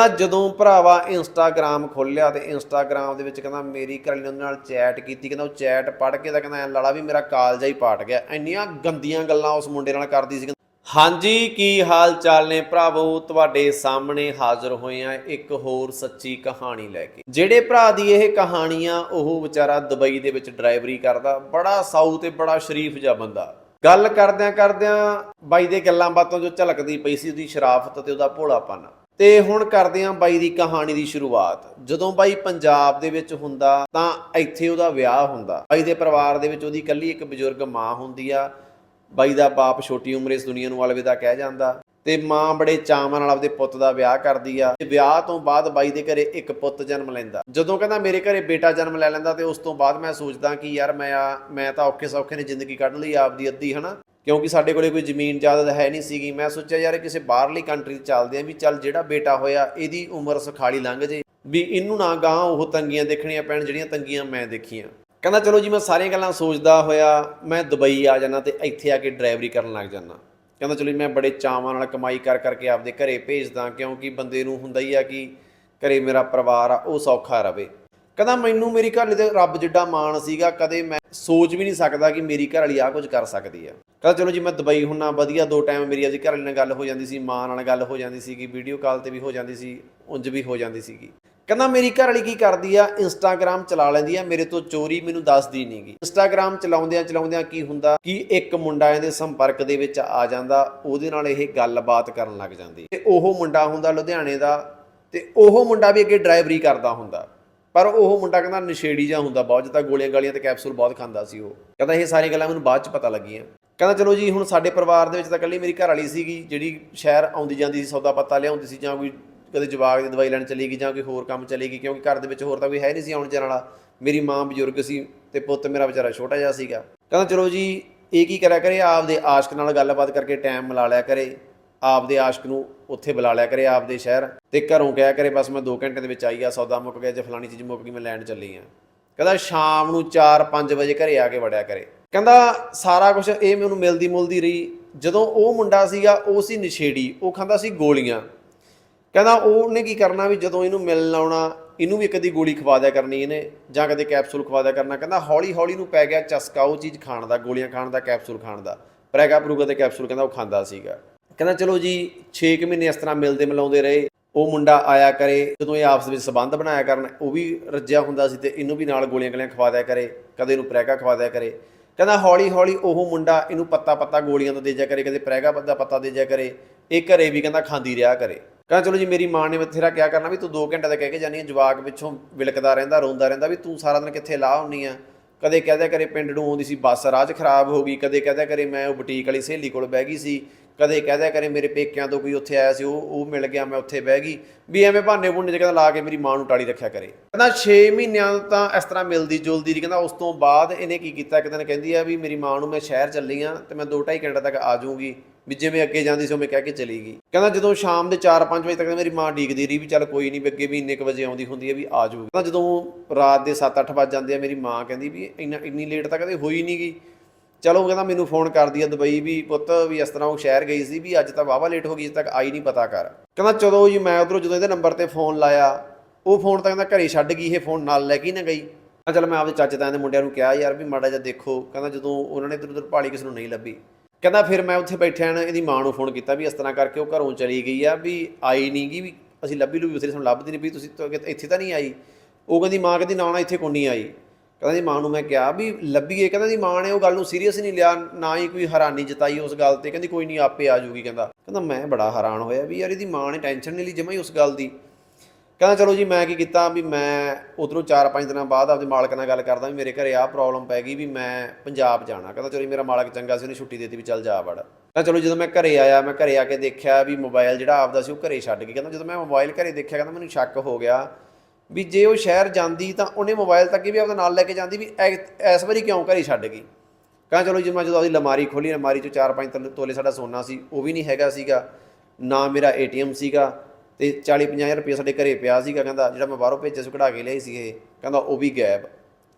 ਕਹਿੰਦਾ ਜਦੋਂ ਭਰਾਵਾ ਇੰਸਟਾਗ੍ਰam ਖੋਲਿਆ ਤੇ ਇੰਸਟਾਗ੍ਰam ਦੇ ਵਿੱਚ ਕਹਿੰਦਾ ਮੇਰੀ ਘਰਵਾਲੀ ਨੇ ਉਹਦੇ ਨਾਲ ਚੈਟ ਕੀਤੀ, ਕਹਿੰਦਾ ਉਹ ਚੈਟ ਪੜ੍ਹ ਕੇ ਤਾਂ ਕਹਿੰਦਾ ਐਂ ਲਾਲਾ ਵੀ ਮੇਰਾ ਕਾਲਜਾ ਹੀ ਪਾਟ ਗਿਆ। ਇੰਨੀਆਂ ਗੰਦੀਆਂ ਗੱਲਾਂ ਉਸ ਮੁੰਡੇ ਨਾਲ ਕਰਦੀ ਸੀ। ਹਾਂਜੀ, ਕੀ ਹਾਲ ਚਾਲ ਨੇ? ਭਰਾਵੋ, ਤੁਹਾਡੇ ਸਾਹਮਣੇ ਹਾਜ਼ਰ ਹੋਏ ਆ ਇੱਕ ਹੋਰ ਸੱਚੀ ਕਹਾਣੀ ਲੈ ਕੇ। ਜਿਹੜੇ ਭਰਾ ਦੀ ਇਹ ਕਹਾਣੀ ਆ, ਉਹ ਵਿਚਾਰਾ ਦੁਬਈ ਦੇ ਵਿੱਚ ਡਰਾਈਵਰੀ ਕਰਦਾ, ਬੜਾ ਸਾਊ ਤੇ ਬੜਾ ਸ਼ਰੀਫ ਜਿਹਾ ਬੰਦਾ। ਗੱਲ ਕਰਦਿਆਂ ਕਰਦਿਆਂ ਬਾਈ ਦੇ ਗੱਲਾਂ ਬਾਤਾਂ ਜੋ ਝਲਕਦੀ ਪਈ ਸੀ, ਉਹਦੀ ਸ਼ਰਾਫਤ ਤੇ ਉਹਦਾ ਭੋਲਾਪਨ। ਤੇ ਹੁਣ ਕਰਦੇ ਆਂ ਬਾਈ ਦੀ ਕਹਾਣੀ ਦੀ ਸ਼ੁਰੂਆਤ। ਜਦੋਂ ਬਾਈ ਪੰਜਾਬ ਦੇ ਵਿੱਚ ਹੁੰਦਾ, ਤਾਂ ਇੱਥੇ ਉਹਦਾ ਵਿਆਹ ਹੁੰਦਾ। ਬਾਈ ਦੇ ਪਰਿਵਾਰ ਦੇ ਵਿੱਚ ਉਹਦੀ ਇਕੱਲੀ ਇੱਕ ਬਜ਼ੁਰਗ ਮਾਂ ਹੁੰਦੀ ਆ। ਬਾਈ ਦਾ ਬਾਪ ਛੋਟੀ ਉਮਰੇ ਇਸ ਦੁਨੀਆ ਨੂੰ ਅਲਵਿਦਾ ਕਹਿ ਜਾਂਦਾ। ਤੇ ਮਾਂ ਬੜੇ ਚਾਵਾਂ ਨਾਲ ਆਪਦੇ ਪੁੱਤ ਦਾ ਵਿਆਹ ਕਰਦੀ ਆ। ਤੇ ਵਿਆਹ ਤੋਂ ਬਾਅਦ ਬਾਈ ਦੇ ਘਰੇ ਇੱਕ ਪੁੱਤ ਜਨਮ ਲੈਂਦਾ। ਜਦੋਂ ਕਹਿੰਦਾ ਮੇਰੇ ਘਰੇ ਬੇਟਾ ਜਨਮ ਲੈ ਲੈਂਦਾ, ਤੇ ਉਸ ਤੋਂ ਬਾਅਦ ਮੈਂ ਸੋਚਦਾ ਕਿ ਯਾਰ ਮੈਂ ਆ, ਮੈਂ ਤਾਂ ਔਖੇ ਸੌਖੇ ਨੇ ਜ਼ਿੰਦਗੀ ਕੱਢ ਲਈ ਆਪਦੀ ਅੱਧੀ, ਹਨਾ? ਕਿਉਂਕਿ ਸਾਡੇ ਕੋਲੇ ਕੋਈ ਜ਼ਮੀਨ ਜ਼ਿਆਦਾ ਹੈ ਨਹੀਂ ਸੀਗੀ। ਮੈਂ ਸੋਚਿਆ, ਯਾਰ ਕਿਸੇ ਬਾਹਰਲੀ ਕੰਟਰੀ 'ਚ ਚੱਲਦੇ ਆਂ ਵੀ ਚੱਲ ਜਿਹੜਾ ਬੇਟਾ ਹੋਇਆ, ਇਹਦੀ ਉਮਰ ਸੁਖਾਲੀ ਲੰਘ ਜੇ। ਵੀ ਇਹਨੂੰ ਨਾ ਗਾਂ ਉਹ ਤੰਗੀਆਂ ਦੇਖਣੀਆਂ ਪੈਣ, ਜਿਹੜੀਆਂ ਤੰਗੀਆਂ ਮੈਂ ਦੇਖੀਆਂ। ਕਹਿੰਦਾ, ਚਲੋ ਜੀ, ਮੈਂ ਸਾਰੀਆਂ ਗੱਲਾਂ ਸੋਚਦਾ ਹੋਇਆ, ਮੈਂ ਦੁਬਈ ਆ ਜਾਣਾ ਤੇ ਇੱਥੇ ਆ ਕੇ ਡਰਾਈਵਰੀ ਕਰਨ ਲੱਗ ਜਾਣਾ ਕਹਿੰਦਾ, ਚਲੋ ਜੀ, ਮੈਂ ਬੜੇ ਚਾਵਾਂ ਨਾਲ ਕਮਾਈ ਕਰ ਕਰਕੇ ਆਪਦੇ ਘਰੇ ਭੇਜਦਾ, ਕਿਉਂਕਿ ਬੰਦੇ ਨੂੰ ਹੁੰਦਾ ਹੀ ਆ ਕਿ ਘਰੇ ਮੇਰਾ ਪਰਿਵਾਰ ਆ, ਉਹ ਸੌਖਾ ਰਵੇ। ਕਹਿੰਦਾ ਮੈਨੂੰ ਮੇਰੀ ਘਰ ਵਾਲੀ ਤੇ ਰੱਬ ਜਿੱਡਾ ਮਾਣ ਸੀਗਾ, ਕਦੇ ਮੈਂ ਸੋਚ ਵੀ ਨਹੀਂ ਸਕਦਾ ਕਿ ਮੇਰੀ ਘਰ ਵਾਲੀ ਆ ਕੁਝ ਕਰ ਸਕਦੀ ਆ। ਕਹਿੰਦਾ ਚਲੋ ਜੀ ਮੈਂ ਦੁਬਈ ਹੁੰਨਾ, ਵਧੀਆ ਦੋ ਟਾਈਮ ਮੇਰੀ ਆਪਦੀ ਘਰ ਵਾਲੀ ਨਾਲ ਗੱਲ ਹੋ ਜਾਂਦੀ ਸੀ, ਮਾਂ ਨਾਲ ਗੱਲ ਹੋ ਜਾਂਦੀ ਸੀਗੀ ਵੀਡੀਓ ਕਾਲ ਤੇ ਵੀ ਹੋ ਜਾਂਦੀ ਸੀ, ਉਂਝ ਵੀ ਹੋ ਜਾਂਦੀ ਸੀਗੀ। ਕਹਿੰਦਾ ਮੇਰੀ ਘਰ ਵਾਲੀ ਕੀ ਕਰਦੀ ਆ? ਇੰਸਟਾਗ੍ਰam ਚਲਾ ਲੈਂਦੀ ਆ, ਮੇਰੇ ਤੋਂ ਚੋਰੀ ਮੈਨੂੰ ਦੱਸਦੀ ਨਹੀਂਗੀ ਇੰਸਟਾਗ੍ਰam ਚਲਾਉਂਦਿਆਂ ਚਲਾਉਂਦਿਆਂ ਕੀ ਹੁੰਦਾ? ਕਿ ਇੱਕ ਮੁੰਡਾ ਇਹਦੇ ਸੰਪਰਕ ਦੇ ਵਿੱਚ ਆ ਜਾਂਦਾ, ਉਹਦੇ ਨਾਲ ਇਹ ਗੱਲਬਾਤ ਕਰਨ ਲੱਗ ਜਾਂਦੀ। ਤੇ ਉਹ ਮੁੰਡਾ ਹੁੰਦਾ ਲੁਧਿਆਣੇ ਦਾ, ਤੇ ਉਹ ਮੁੰਡਾ ਵੀ ਅੱਗੇ ਡਰਾਈਵਰੀ ਕਰਦਾ ਹੁੰਦਾ। ਪਰ ਉਹ ਮੁੰਡਾ ਕਹਿੰਦਾ ਨਸ਼ੇੜੀ ਜਿਹਾ ਹੁੰਦਾ ਬਹੁਤ ਜਿੱਦਾਂ ਗੋਲੀਆਂ ਗਾਲੀਆਂ ਤੇ ਕੈਪਸੂਲ ਬਹੁਤ ਖਾਂਦਾ ਸੀ ਉਹ। ਕਹਿੰਦਾ ਇਹ ਸਾਰੀਆਂ ਗੱਲਾਂ ਮੈਨੂੰ ਬਾਅਦ ਚ ਪਤਾ ਲੱਗੀਆਂ। ਕਹਿੰਦਾ ਚਲੋ ਜੀ, ਹੁਣ ਸਾਡੇ ਪਰਿਵਾਰ ਦੇ ਵਿੱਚ ਤਾਂ ਇਕੱਲੀ ਮੇਰੀ ਘਰ ਵਾਲੀ ਸੀਗੀ, ਜਿਹੜੀ ਸ਼ਹਿਰ ਆਉਂਦੀ ਜਾਂਦੀ ਸੀ, ਸੌਦਾ ਪੱਤਾ ਲਿਆਉਂਦੀ ਸੀ ਜਾਂ ਕੋਈ ਕਦੇ ਜਵਾਗ ਦੀ ਦਵਾਈ ਲੈਣ ਚਲੀ ਗਈ ਜਾਂ ਕੋਈ ਹੋਰ ਕੰਮ ਚਲੀ ਗਈ, ਕਿਉਂਕਿ ਘਰ ਦੇ ਵਿੱਚ ਹੋਰ ਤਾਂ ਕੋਈ ਹੈ ਨਹੀਂ ਸੀ ਆਉਣ ਜਾਣ ਵਾਲਾ। ਮੇਰੀ ਮਾਂ ਬਜ਼ੁਰਗ ਸੀ ਤੇ ਪੁੱਤ ਮੇਰਾ ਵਿਚਾਰਾ ਛੋਟਾ ਜਿਹਾ ਸੀਗਾ। ਕਹਿੰਦਾ ਚਲੋ ਜੀ, ਇਹ ਕੀ ਕਰਿਆ ਕਰੇ, ਆਪਦੇ ਆਸ਼ਕ ਨਾਲ ਗੱਲਬਾਤ ਕਰਕੇ ਟਾਈਮ ਮਿਲਾ ਲਿਆ ਕਰੇ। ਆਪਦੇ ਆਸ਼ਕ ਨੂੰ ਉੱਥੇ ਬੁਲਾ ਲਿਆ ਕਰੇ ਆਪਦੇ ਸ਼ਹਿਰ ਤੇ ਘਰੋਂ ਕਿਹਾ ਕਰੇ, ਬਸ ਮੈਂ 2 ਘੰਟੇ ਦੇ ਵਿੱਚ ਆਈ ਆ, ਸੌਦਾ ਮੁੱਕ ਗਿਆ, ਜੇ ਫਲਾਣੀ ਚੀਜ਼ ਮੁੱਕ ਗਈ, ਮੈਂ ਲੈਣ ਚੱਲੀ ਆ। ਕਹਿੰਦਾ, ਸ਼ਾਮ ਨੂੰ 4-5 ਵਜੇ ਘਰੇ ਆ ਕੇ ਵੜਿਆ ਕਰੇ। ਕਹਿੰਦਾ, ਸਾਰਾ ਕੁਝ ਇਹ ਮੈਨੂੰ ਮਿਲਦੀ ਮੁਲਦੀ ਰਹੀ। ਜਦੋਂ ਉਹ ਮੁੰਡਾ ਸੀਗਾ, ਉਹ ਸੀ ਨਸ਼ੇੜੀ, ਉਹ ਖਾਂਦਾ ਸੀ ਗੋਲੀਆਂ। ਕਹਿੰਦਾ, ਉਹਨੇ ਕੀ ਕਰਨਾ ਵੀ ਜਦੋਂ ਇਹਨੂੰ ਮਿਲਣ ਆਉਣਾ, ਇਹਨੂੰ ਵੀ ਕਦੀ ਗੋਲੀ ਖਵਾ ਦਿਆ ਕਰਨੀ ਇਹਨੇ, ਜਾਂ ਕਦੇ ਕੈਪਸੂਲ ਖਵਾ ਦਿਆ ਕਰਨਾ। ਕਹਿੰਦਾ ਹੌਲੀ ਹੌਲੀ ਨੂੰ ਪੈ ਗਿਆ ਚਸਕਾ ਉਹ ਚੀਜ਼ ਖਾਣ ਦਾ, ਗੋਲੀਆਂ ਖਾਣ ਦਾ, ਕੈਪਸੂਲ ਖਾਣ ਦਾ। ਪ੍ਰੈਗਾ ਪ੍ਰੂਗਾ ਤੇ ਕੈਪਸੂਲ, ਕਹਿੰਦਾ ਉਹ ਖਾਂਦਾ ਸੀਗਾ। ਕਹਿੰਦਾ, ਚਲੋ ਜੀ 6 ਮਹੀਨੇ ਇਸ ਤਰ੍ਹਾਂ ਮਿਲਦੇ ਮਿਲਾਉਂਦੇ ਰਹੇ। ਉਹ ਮੁੰਡਾ ਆਇਆ ਕਰੇ, ਜਦੋਂ ਇਹ ਆਪਸ ਵਿੱਚ ਸਬੰਧ ਬਣਾਇਆ ਕਰਨ, ਉਹ ਵੀ ਰੱਜਿਆ ਹੁੰਦਾ ਸੀ ਤੇ ਇਹਨੂੰ ਵੀ ਨਾਲ ਗੋਲੀਆਂ ਗਲੀਆਂ ਖਵਾ ਦਿਆ ਕਰੇ, ਕਦੇ ਇਹਨੂੰ ਪ੍ਰੈਗਾ ਖਵਾ ਦਿਆ ਕਰੇ। ਕਹਿੰਦਾ ਹੌਲੀ ਹੌਲੀ ਉਹ ਮੁੰਡਾ ਇਹਨੂੰ ਪੱਤਾ ਪੱਤਾ ਗੋਲੀਆਂ ਦਾ ਦੇ ਜਾ ਕਰੇ, ਕਦੇ ਪ੍ਰੈਗਾ ਪੱਤਾ ਪੱਤਾ ਦੇ ਜਾ ਕਰੇ। ਇਹ ਘਰੇ ਵੀ ਕਹਿੰਦਾ ਖਾਂਦੀ ਰਿਹਾ ਕਰੇ। ਕਹਿੰਦਾ, ਚਲੋ ਜੀ, ਮੇਰੀ ਮਾਂ ਨੇ ਬਥੇਰਾ ਕਿਆ ਕਰਨਾ ਵੀ ਤੂੰ 2 ਘੰਟੇ ਦਾ ਕਹਿ ਕੇ ਜਾਨੀ ਹੈ ਜਵਾਕ ਪਿੱਛੋਂ ਵਿਲਕਦਾ ਰਹਿੰਦਾ, ਰੋਂਦਾ ਰਹਿੰਦਾ ਵੀ ਤੂੰ ਸਾਰਾ ਦਿਨ ਕਿੱਥੇ ਲਾਹ ਹੁੰਨੀ ਆ। ਕਦੇ ਕਹਦਿਆ ਕਰੇ ਪਿੰਡ ਨੂੰ ਆਉਂਦੀ ਸੀ, ਬੱਸ ਰਾਹ 'ਚ ਖਰਾਬ ਹੋ ਗਈ, ਕਦੇ ਕਹਦਿਆ ਕਰੇ ਮੈਂ ਉਹ ਬੁਟੀਕ ਵਾਲੀ ਸਹੇਲੀ ਕੋਲ ਬਹਿ ਗਈ ਸੀ। ਕਦੇ ਕਹਿ ਦਿਆ ਕਰੇ ਮੇਰੇ ਪੇਕਿਆਂ ਤੋਂ ਕੋਈ ਉੱਥੇ ਆਇਆ ਸੀ, ਉਹ ਉਹ ਮਿਲ ਗਿਆ, ਮੈਂ ਉੱਥੇ ਬਹਿ ਗਈ। ਵੀ ਐਵੇਂ ਬਹਾਨੇ ਬੁੰਨੇ ਕਹਿੰਦਾ ਲਾ ਕੇ ਮੇਰੀ ਮਾਂ ਨੂੰ ਟਾਲੀ ਰੱਖਿਆ ਕਰੇ। ਕਹਿੰਦਾ 6 ਮਹੀਨਿਆਂ ਤਾਂ ਇਸ ਤਰ੍ਹਾਂ ਮਿਲਦੀ ਜੁਲਦੀ ਰਹੀ। ਕਹਿੰਦਾ ਉਸ ਤੋਂ ਬਾਅਦ ਇਹਨੇ ਕੀ ਕੀਤਾ? ਇੱਕ ਦਿਨ ਕਹਿੰਦੀ ਆ ਵੀ ਮੇਰੀ ਮਾਂ ਨੂੰ ਮੈਂ ਸ਼ਹਿਰ ਚੱਲੀ ਆ ਤੇ ਮੈਂ 2.5 ਘੰਟੇ ਤੱਕ ਆ ਜਾਊਂਗੀ। ਵੀ ਜਿਵੇਂ ਅੱਗੇ ਜਾਂਦੀ ਸੀ, ਉਹ ਮੈਂ ਕਹਿ ਕੇ ਚਲੀ ਗਈ। ਕਹਿੰਦਾ ਜਦੋਂ ਸ਼ਾਮ ਦੇ 4-5 ਵਜੇ ਤੱਕ ਮੇਰੀ ਮਾਂ ਡੀਕਦੀ ਰਹੀ ਵੀ ਚੱਲ ਕੋਈ ਨਹੀਂ ਵੀ ਅੱਗੇ ਵੀ ਇੰਨੇ ਕੁ ਵਜੇ ਆਉਂਦੀ ਹੁੰਦੀ ਹੈ ਵੀ ਆ ਜਾਊਗੀ ਕਹਿੰਦਾ ਜਦੋਂ ਰਾਤ ਦੇ 7-8 ਵਜ ਜਾਂਦੇ ਆ, ਮੇਰੀ ਮਾਂ ਕਹਿੰਦੀ ਵੀ ਇੰਨਾ, ਇੰਨੀ ਲੇਟ ਤਾਂ ਕਦੇ ਹੋਈ ਨਹੀਂ ਗਈ ਚਲੋ ਕਹਿੰਦਾ ਮੈਨੂੰ ਫੋਨ ਕਰਦੀ ਆ ਦੁਬਈ ਵੀ, ਪੁੱਤ ਵੀ ਇਸ ਤਰ੍ਹਾਂ ਉਹ ਸ਼ਹਿਰ ਗਈ ਸੀ ਵੀ ਅੱਜ ਤਾਂ ਵਾਵਾ ਲੇਟ ਹੋ ਗਈ ਅਜੇ ਤੱਕ ਆਈ ਨਹੀਂ, ਪਤਾ ਕਰ। ਕਹਿੰਦਾ ਚਲੋ ਜੀ, ਮੈਂ ਉਧਰੋਂ ਜਦੋਂ ਇਹਦੇ ਨੰਬਰ ਤੇ ਫੋਨ ਲਾਇਆ, ਉਹ ਫੋਨ ਤਾਂ ਕਹਿੰਦਾ ਘਰੇ ਛੱਡ ਗਈ, ਇਹ ਫੋਨ ਨਾਲ ਲੈ ਕੇ ਨਾ ਗਈ। ਤਾਂ ਚਲ ਮੈਂ ਆਪਦੇ ਚਾਚੇ ਤਾਇਆਂ ਦੇ ਮੁੰਡਿਆਂ ਨੂੰ ਕਿਹਾ, ਯਾਰ ਵੀ ਮਾੜਾ ਜਿਹਾ ਦੇਖੋ। ਕਹਿੰਦਾ ਜਦੋਂ ਉਹਨਾਂ ਨੇ ਇੱਧਰ ਉੱਧਰ ਭਾਲੀ ਕਿਸੇ ਨੂੰ ਨਹੀਂ ਲੱਭੀ। ਕਹਿੰਦਾ ਫਿਰ ਮੈਂ ਉੱਥੇ ਬੈਠਿਆ ਨਾ, ਇਹਦੀ ਮਾਂ ਨੂੰ ਫੋਨ ਕੀਤਾ ਵੀ ਇਸ ਤਰ੍ਹਾਂ ਕਰਕੇ ਉਹ ਘਰੋਂ ਚਲੀ ਗਈ ਆ ਵੀ ਆਈ ਨਹੀਂ ਗਈ ਵੀ ਅਸੀਂ ਲੱਭੀ ਲੁਭੀ ਉਥੇ ਸਾਨੂੰ ਲੱਭਦੀ ਨਹੀਂ ਵੀ ਤੁਸੀਂ ਇੱਥੇ ਤਾਂ ਨਹੀਂ ਆਈ। ਉਹ ਕਹਿੰਦੀ ਮਾਂ ਕਹਿੰਦੀ, ਨਾ ਨਾ, ਇੱਥੇ ਕੋਈ ਨਹੀਂ ਆਈ? ਕਹਿੰਦਾ ਜੀ ਮਾਂ ਨੂੰ ਮੈਂ ਕਿਹਾ ਵੀ ਲੱਭੀਏ, ਕਹਿੰਦਾ ਜੀ ਮਾਂ ਨੇ ਉਹ ਗੱਲ ਨੂੰ ਸੀਰੀਅਸ ਨਹੀਂ ਲਿਆ, ਨਾ ਹੀ ਕੋਈ ਹੈਰਾਨੀ ਜਤਾਈ ਉਸ ਗੱਲ ਤੇ, ਕਹਿੰਦੀ ਕੋਈ ਨਹੀਂ ਆਪੇ ਆ ਜੂਗੀ ਕਹਿੰਦਾ। ਕਹਿੰਦਾ ਮੈਂ ਬੜਾ ਹੈਰਾਨ ਹੋਇਆ ਵੀ ਯਾਰ ਇਹਦੀ ਮਾਂ ਨੇ ਟੈਨਸ਼ਨ ਨਹੀਂ ਲਈ ਜਮਾ ਹੀ ਉਸ ਗੱਲ ਦੀ। ਕਹਿੰਦਾ ਚਲੋ ਜੀ ਮੈਂ ਕੀ ਕੀਤਾ ਵੀ ਮੈਂ ਉਧਰੋਂ 4-5 ਦਿਨਾਂ ਬਾਅਦ ਆਪਦੇ ਮਾਲਕ ਨਾਲ ਗੱਲ ਕਰਦਾ ਵੀ ਮੇਰੇ ਘਰੇ ਆਹ ਪ੍ਰੋਬਲਮ ਪੈ ਗਈ ਵੀ ਮੈਂ ਪੰਜਾਬ ਜਾਣਾ। ਕਹਿੰਦਾ ਚਲੋ ਜੀ ਮੇਰਾ ਮਾਲਕ ਚੰਗਾ ਸੀ, ਉਹਨੇ ਛੁੱਟੀ ਦੇ ਦਿੱਤੀ ਵੀ ਚੱਲ ਜਾ ਵੜ। ਕਹਿੰਦਾ ਚਲੋ ਜਦੋਂ ਮੈਂ ਘਰੇ ਆਇਆ, ਮੈਂ ਘਰੇ ਆ ਕੇ ਦੇਖਿਆ ਵੀ ਮੋਬਾਈਲ ਜਿਹੜਾ ਆਪਦਾ ਸੀ ਉਹ ਘਰੇ ਛੱਡ ਕੇ ਕਹਿੰਦਾ ਜਦੋਂ ਮੈਂ ਮੋਬਾਈਲ ਘਰੇ ਦੇਖਿਆ, ਕਹਿੰਦਾ ਮੈਨੂੰ ਸ਼ੱਕ ਹੋ ਗਿਆ ਵੀ ਜੇ ਉਹ ਸ਼ਹਿਰ ਜਾਂਦੀ ਤਾਂ ਉਹਨੇ ਮੋਬਾਈਲ ਤੱਕ ਵੀ ਆਪਣਾ ਨਾਲ ਲੈ ਕੇ ਜਾਂਦੀ ਵੀ ਐ- ਇਸ ਵਾਰੀ ਕਿਉਂ ਘਰੇ ਛੱਡ ਗਈ? ਕਹਿੰਦਾ ਚਲੋ ਜੀ ਮੈਂ ਜਦੋਂ ਉਹਦੀ ਲਮਾਰੀ ਖੋਲੀ ਲਮਾਰੀ ਚੋਂ 4-5 ਤੋਲੇ ਸਾਡਾ ਸੋਨਾ ਸੀ, ਉਹ ਵੀ ਨਹੀਂ ਹੈਗਾ ਸੀਗਾ। ਨਾ ਮੇਰਾ ਏਟੀਐਮ ਸੀਗਾ ਤੇ 40-50000 ਰੁਪਏ ਸਾਡੇ ਘਰੇ ਪਿਆ ਸੀਗਾ, ਕਹਿੰਦਾ ਜਿਹੜਾ ਮੈਂ ਬਾਹਰੋਂ ਭੇਜਿਆ ਸੀ ਕਢਾ ਕੇ ਲਿਆਈ ਸੀ ਇਹ ਕਹਿੰਦਾ ਉਹ ਵੀ ਗਾਇਬ।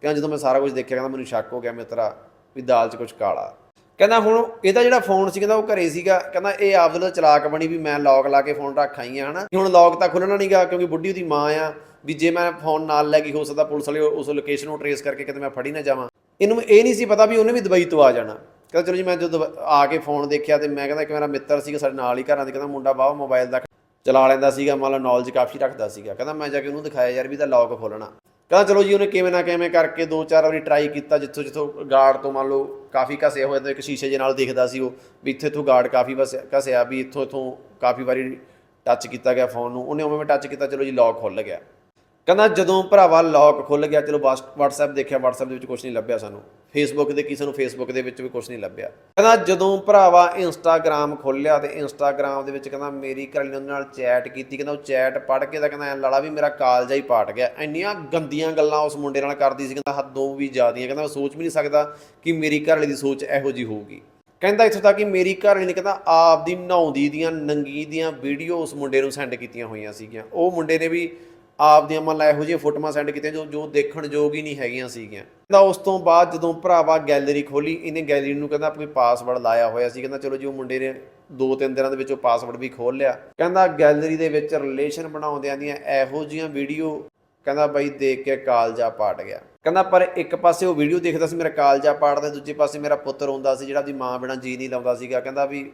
ਕਹਿੰਦਾ ਜਦੋਂ ਮੈਂ ਸਾਰਾ ਕੁਝ ਦੇਖਿਆ, ਕਹਿੰਦਾ ਮੈਨੂੰ ਸ਼ੱਕ ਹੋ ਗਿਆ ਮਿੱਤਰਾ, ਵੀ ਦਾਲ 'ਚ ਕੁਝ ਕਾਲਾ। ਕਹਿੰਦਾ ਹੁਣ ਇਹਦਾ ਜਿਹੜਾ ਫੋਨ ਸੀ, ਕਹਿੰਦਾ ਉਹ ਘਰੇ ਸੀਗਾ। ਕਹਿੰਦਾ ਇਹ ਆਪਦੇ ਲਈ ਚਲਾਕ ਬਣੀ ਵੀ ਮੈਂ ਲੌਕ ਲਾ ਕੇ ਫੋਨ ਰੱਖ ਆਈ ਆ, ਹਨਾ। ਹੁਣ ਲੌਕ ਤਾਂ ਖੁੱਲਣਾ ਨਹੀਂਗਾ ਕਿਉਂਕਿ ਬੁੱਢੀ ਉਹਦੀ ਮਾਂ ਆ। ਵੀ ਜੇ ਮੈਂ ਫੋਨ ਨਾਲ ਲੈ ਗਈ ਹੋ ਸਕਦਾ ਪੁਲਿਸ ਵਾਲੇ, ਉਸ ਲੋਕੇਸ਼ਨ ਨੂੰ ਟਰੇਸ ਕਰਕੇ ਕਿਤੇ ਮੈਂ ਫੜੀ ਨਾ ਜਾਵਾਂ। ਇਹਨੂੰ ਇਹ ਨਹੀਂ ਸੀ ਪਤਾ ਵੀ ਉਹਨੇ ਵੀ ਦੁਬਈ ਤੋਂ ਆ ਜਾਣਾ। ਕਹਿੰਦਾ ਚਲੋ ਜੀ, ਮੈਂ ਜਦੋਂ ਆ ਕੇ ਫੋਨ ਦੇਖਿਆ ਤੇ ਮੈਂ ਕਹਿੰਦਾ ਇੱਕ ਮੇਰਾ ਮਿੱਤਰ ਸੀਗਾ ਸਾਡੇ ਨਾਲ ਹੀ ਘਰਾਂ ਦੇ, ਕਹਿੰਦਾ ਮੁੰਡਾ ਬਾਵਾ ਮੋਬਾਈਲ ਦਾ ਚਲਾ ਲੈਂਦਾ ਸੀਗਾ, ਮੰਨ ਲਓ ਨੌਲੇਜ ਕਾਫੀ ਰੱਖਦਾ ਸੀਗਾ। ਕਹਿੰਦਾ ਮੈਂ ਜਾ ਕੇ ਉਹਨੂੰ ਦਿਖਾਇਆ, ਯਾਰ ਵੀ ਤਾਂ ਲੌਕ ਖੋਲਣਾ ਕਹਿੰਦਾ ਚਲੋ ਜੀ, ਉਹਨੇ ਕਿਵੇਂ ਨਾ ਕਿਵੇਂ ਕਰਕੇ ਦੋ ਚਾਰ ਵਾਰੀ ਟਰਾਈ ਕੀਤਾ, ਜਿੱਥੋਂ ਜਿੱਥੋਂ ਗਾਰਡ ਤੋਂ ਮੰਨ ਲਓ ਕਾਫੀ ਘਸਿਆ ਹੋਇਆ ਤਾਂ ਇੱਕ ਸ਼ੀਸ਼ੇ ਦੇ ਨਾਲ ਦੇਖਦਾ ਸੀ ਉਹ, ਵੀ ਇੱਥੇ ਤੋਂ ਗਾਰਡ ਕਾਫੀ ਵਸਿਆ ਘਸਿਆ ਵੀ ਇੱਥੋਂ ਇੱਥੋਂ ਕਾਫੀ ਵਾਰੀ ਟੱਚ ਕੀਤਾ ਗਿਆ ਫੋਨ ਨੂੰ। ਉਹਨੇ ਉਵੇਂ ਟੱਚ ਕੀਤਾ, ਚਲੋ ਜੀ ਲੌਕ ਖੁੱਲ ਗਿਆ। ਕਹਿੰਦਾ ਜਦੋਂ ਭਰਾਵਾ ਲੌਕ ਖੁੱਲ ਗਿਆ, ਚਲੋ WhatsApp ਦੇਖਿਆ, WhatsApp ਦੇ ਵਿੱਚ ਕੁਝ ਨਹੀਂ ਲੱਭਿਆ ਸਾਨੂੰ। Facebook ਦੇ ਕੀ ਸਾਨੂੰ Facebook ਦੇ ਵਿੱਚ ਵੀ ਕੁਝ ਨਹੀਂ ਲੱਭਿਆ। ਕਹਿੰਦਾ ਜਦੋਂ ਭਰਾਵਾ Instagram ਖੋਲਿਆ ਤੇ Instagram ਦੇ ਵਿੱਚ ਕਹਿੰਦਾ ਮੇਰੀ ਘਰਵਾਲੀ ਨੇ ਉਹਦੇ ਨਾਲ ਚੈਟ ਕੀਤੀ, ਕਹਿੰਦਾ ਉਹ ਚੈਟ ਪੜ੍ਹ ਕੇ ਤਾਂ ਕਹਿੰਦਾ, ਐਂ ਲਾਲਾ ਵੀ ਮੇਰਾ ਕਾਲਜਾ ਹੀ ਪਾਟ ਗਿਆ। ਇੰਨੀਆਂ ਗੰਦੀਆਂ ਗੱਲਾਂ ਉਸ ਮੁੰਡੇ ਨਾਲ ਕਰਦੀ ਸੀ, ਕਹਿੰਦਾ ਹੱਦੋਂ ਵੀ ਜ਼ਿਆਦੀਆਂ। ਕਹਿੰਦਾ ਮੈਂ ਸੋਚ ਵੀ ਨਹੀਂ ਸਕਦਾ ਕਿ ਮੇਰੀ ਘਰ ਵਾਲੀ ਦੀ ਸੋਚ ਇਹੋ ਜੀ ਹੋਊਗੀ। ਕਹਿੰਦਾ ਇੱਥੋਂ ਤੱਕ ਕਿ ਮੇਰੀ ਘਰਵਾਲੀ ਨੇ ਕਹਿੰਦਾ ਆਪ ਦੀ ਨਹਾਉਂਦੀ ਦੀਆਂ, ਨੰਗੀ ਦੀਆਂ ਵੀਡੀਓ ਉਸ ਮੁੰਡੇ ਨੂੰ ਸੈਂਡ ਕੀਤੀਆਂ ਹੋਈਆਂ ਸੀਗੀਆਂ। ਉਹ ਮੁੰਡੇ ਨੇ ਵੀ ਆਪ ਦੀਆਂ ਮੰਨ ਲਾ ਇਹੋ ਜਿਹੀਆਂ ਫੋਟੋਆਂ ਸੈਂਡ ਕੀਤੀਆਂ ਜੋ ਜੋ ਦੇਖਣ ਯੋਗ ਹੀ ਨਹੀਂ ਹੈਗੀਆਂ ਸੀਗੀਆਂ। ਕਹਿੰਦਾ ਉਸ ਤੋਂ ਬਾਅਦ ਜਦੋਂ ਭਰਾਵਾ ਗੈਲਰੀ ਖੋਲੀ, ਇਹਨੇ ਗੈਲਰੀ ਨੂੰ ਕਹਿੰਦਾ ਆਪਣੀ ਪਾਸਵਰਡ ਲਾਇਆ ਹੋਇਆ ਸੀ। ਕਹਿੰਦਾ ਚਲੋ ਜੀ ਉਹ ਮੁੰਡੇ ਨੇ ਦੋ ਤਿੰਨ ਦਿਨਾਂ ਦੇ ਵਿੱਚ ਉਹ ਪਾਸਵਰਡ ਵੀ ਖੋਲ ਲਿਆ। ਕਹਿੰਦਾ ਗੈਲਰੀ ਦੇ ਵਿੱਚ ਰਿਲੇਸ਼ਨ ਬਣਾਉਂਦਿਆਂ ਦੀਆਂ ਇਹੋ ਜਿਹੀਆਂ ਵੀਡੀਓ ਕਹਿੰਦਾ ਬਾਈ ਦੇਖ ਕੇ ਕਾਲਜਾ ਪਾਟ ਗਿਆ। ਕਹਿੰਦਾ ਪਰ ਇੱਕ ਪਾਸੇ ਉਹ ਵੀਡੀਓ ਦੇਖਦਾ ਸੀ, ਮੇਰਾ ਕਾਲਜਾ ਪਾਟਦਾ, ਦੂਜੇ ਪਾਸੇ ਮੇਰਾ ਪੁੱਤਰ ਹੁੰਦਾ ਸੀ, ਜਿਹੜਾ ਦੀ ਮਾਂ ਬਿਨਾਂ ਜੀ ਨਹੀਂ ਲਾਉਂਦਾ ਸੀਗਾ। ਕਹਿੰਦਾ ਵੀ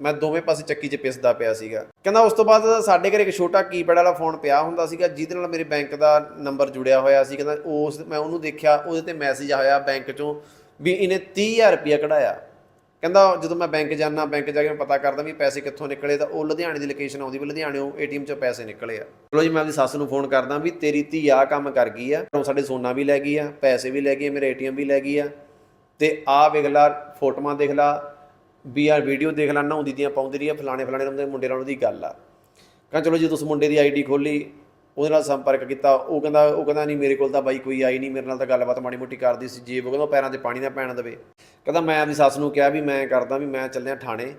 ਮੈਂ ਦੋਵੇਂ ਪਾਸੇ ਚੱਕੀ 'ਚ ਪਿਸਦਾ ਪਿਆ ਸੀਗਾ। ਕਹਿੰਦਾ ਉਸ ਤੋਂ ਬਾਅਦ ਸਾਡੇ ਘਰੇ ਇੱਕ ਛੋਟਾ ਕੀਪੈਡ ਵਾਲਾ ਫੋਨ ਪਿਆ ਹੁੰਦਾ ਸੀਗਾ, ਜਿਹਦੇ ਨਾਲ ਮੇਰੇ ਬੈਂਕ ਦਾ ਨੰਬਰ ਜੁੜਿਆ ਹੋਇਆ ਸੀ। ਕਹਿੰਦਾ ਉਸ, ਮੈਂ ਉਹਨੂੰ ਦੇਖਿਆ, ਉਹਦੇ ਤੇ ਮੈਸੇਜ ਆਇਆ ਬੈਂਕ 'ਚੋਂ ਵੀ ਇਹਨੇ 30000 ਰੁਪਇਆ ਕਢਾਇਆ। ਕਹਿੰਦਾ ਜਦੋਂ ਮੈਂ ਬੈਂਕ ਜਾਣਾ ਬੈਂਕ ਜਾ ਕੇ ਮੈਂ ਪਤਾ ਕਰਦਾ ਵੀ ਪੈਸੇ ਕਿੱਥੋਂ ਨਿਕਲੇ, ਤਾਂ ਉਹ ਲੁਧਿਆਣੇ ਦੀ ਲੋਕੇਸ਼ਨ ਆਉਂਦੀ ਵੀ ਲੁਧਿਆਣੇੋਂ ਏਟੀਐਮ 'ਚੋਂ ਪੈਸੇ ਨਿਕਲੇ ਆ। ਚਲੋ ਜੀ, ਮੈਂ ਆਪਣੀ ਸੱਸ ਨੂੰ ਫੋਨ ਕਰਦਾ ਵੀ ਤੇਰੀ ਧੀ ਆ ਕੰਮ ਕਰ ਗਈ ਆ ਹੁਣ ਸਾਡੇ ਸੋਨਾ ਵੀ ਲੈ ਗਈ ਆ, ਪੈਸੇ ਵੀ ਲੈ ਗਈ ਆ, ਮੇਰੇ ਏਟੀਐਮ ਵੀ ਲੈ ਗਈ ਆ। ਤੇ ਆ ਵੇਖ ਲਾ, ਫੋਟੋਆਂ ਦੇਖ ਲਾ ਵੀ ਆ ਵੀਡੀਓ ਦੇਖ ਲਾ ਨਹਾਉਂਦੀ ਦੀਆਂ ਪਾਉਂਦੀ ਰਹੀ ਆ, ਫਲਾਣੇ ਫਲਾਣੇ ਦੇ ਮੁੰਡੇ ਨਾਲ ਉਹਦੀ ਗੱਲ ਆ। ਕਹਿੰਦਾ, ਚਲੋ ਜੇ, ਤੁਸੀਂ ਮੁੰਡੇ ਦੀ ਆਈਡੀ ਖੋਲੀ ਉਹਦੇ ਨਾਲ ਸੰਪਰਕ ਕੀਤਾ, ਉਹ ਕਹਿੰਦਾ ਉਹ ਕਹਿੰਦਾ, ਨਹੀਂ, ਮੇਰੇ ਕੋਲ ਤਾਂ ਬਾਈ ਕੋਈ ਆਈ ਨਹੀਂ, ਮੇਰੇ ਨਾਲ ਤਾਂ ਗੱਲਬਾਤ ਮਾੜੀ ਮੋਟੀ ਕਰਦੀ ਸੀ ਜੇ ਉਹ ਕਹਿੰਦਾ, ਉਹ ਪੈਰਾਂ 'ਤੇ ਪਾਣੀ ਨਾ ਪੈਣ ਦੇਵੇ। ਕਹਿੰਦਾ, ਮੈਂ ਆਪਣੀ ਸੱਸ ਨੂੰ ਕਿਹਾ ਵੀ ਮੈਂ ਕਰਦਾ ਵੀ ਮੈਂ ਚੱਲਿਆ ਥਾਣੇ,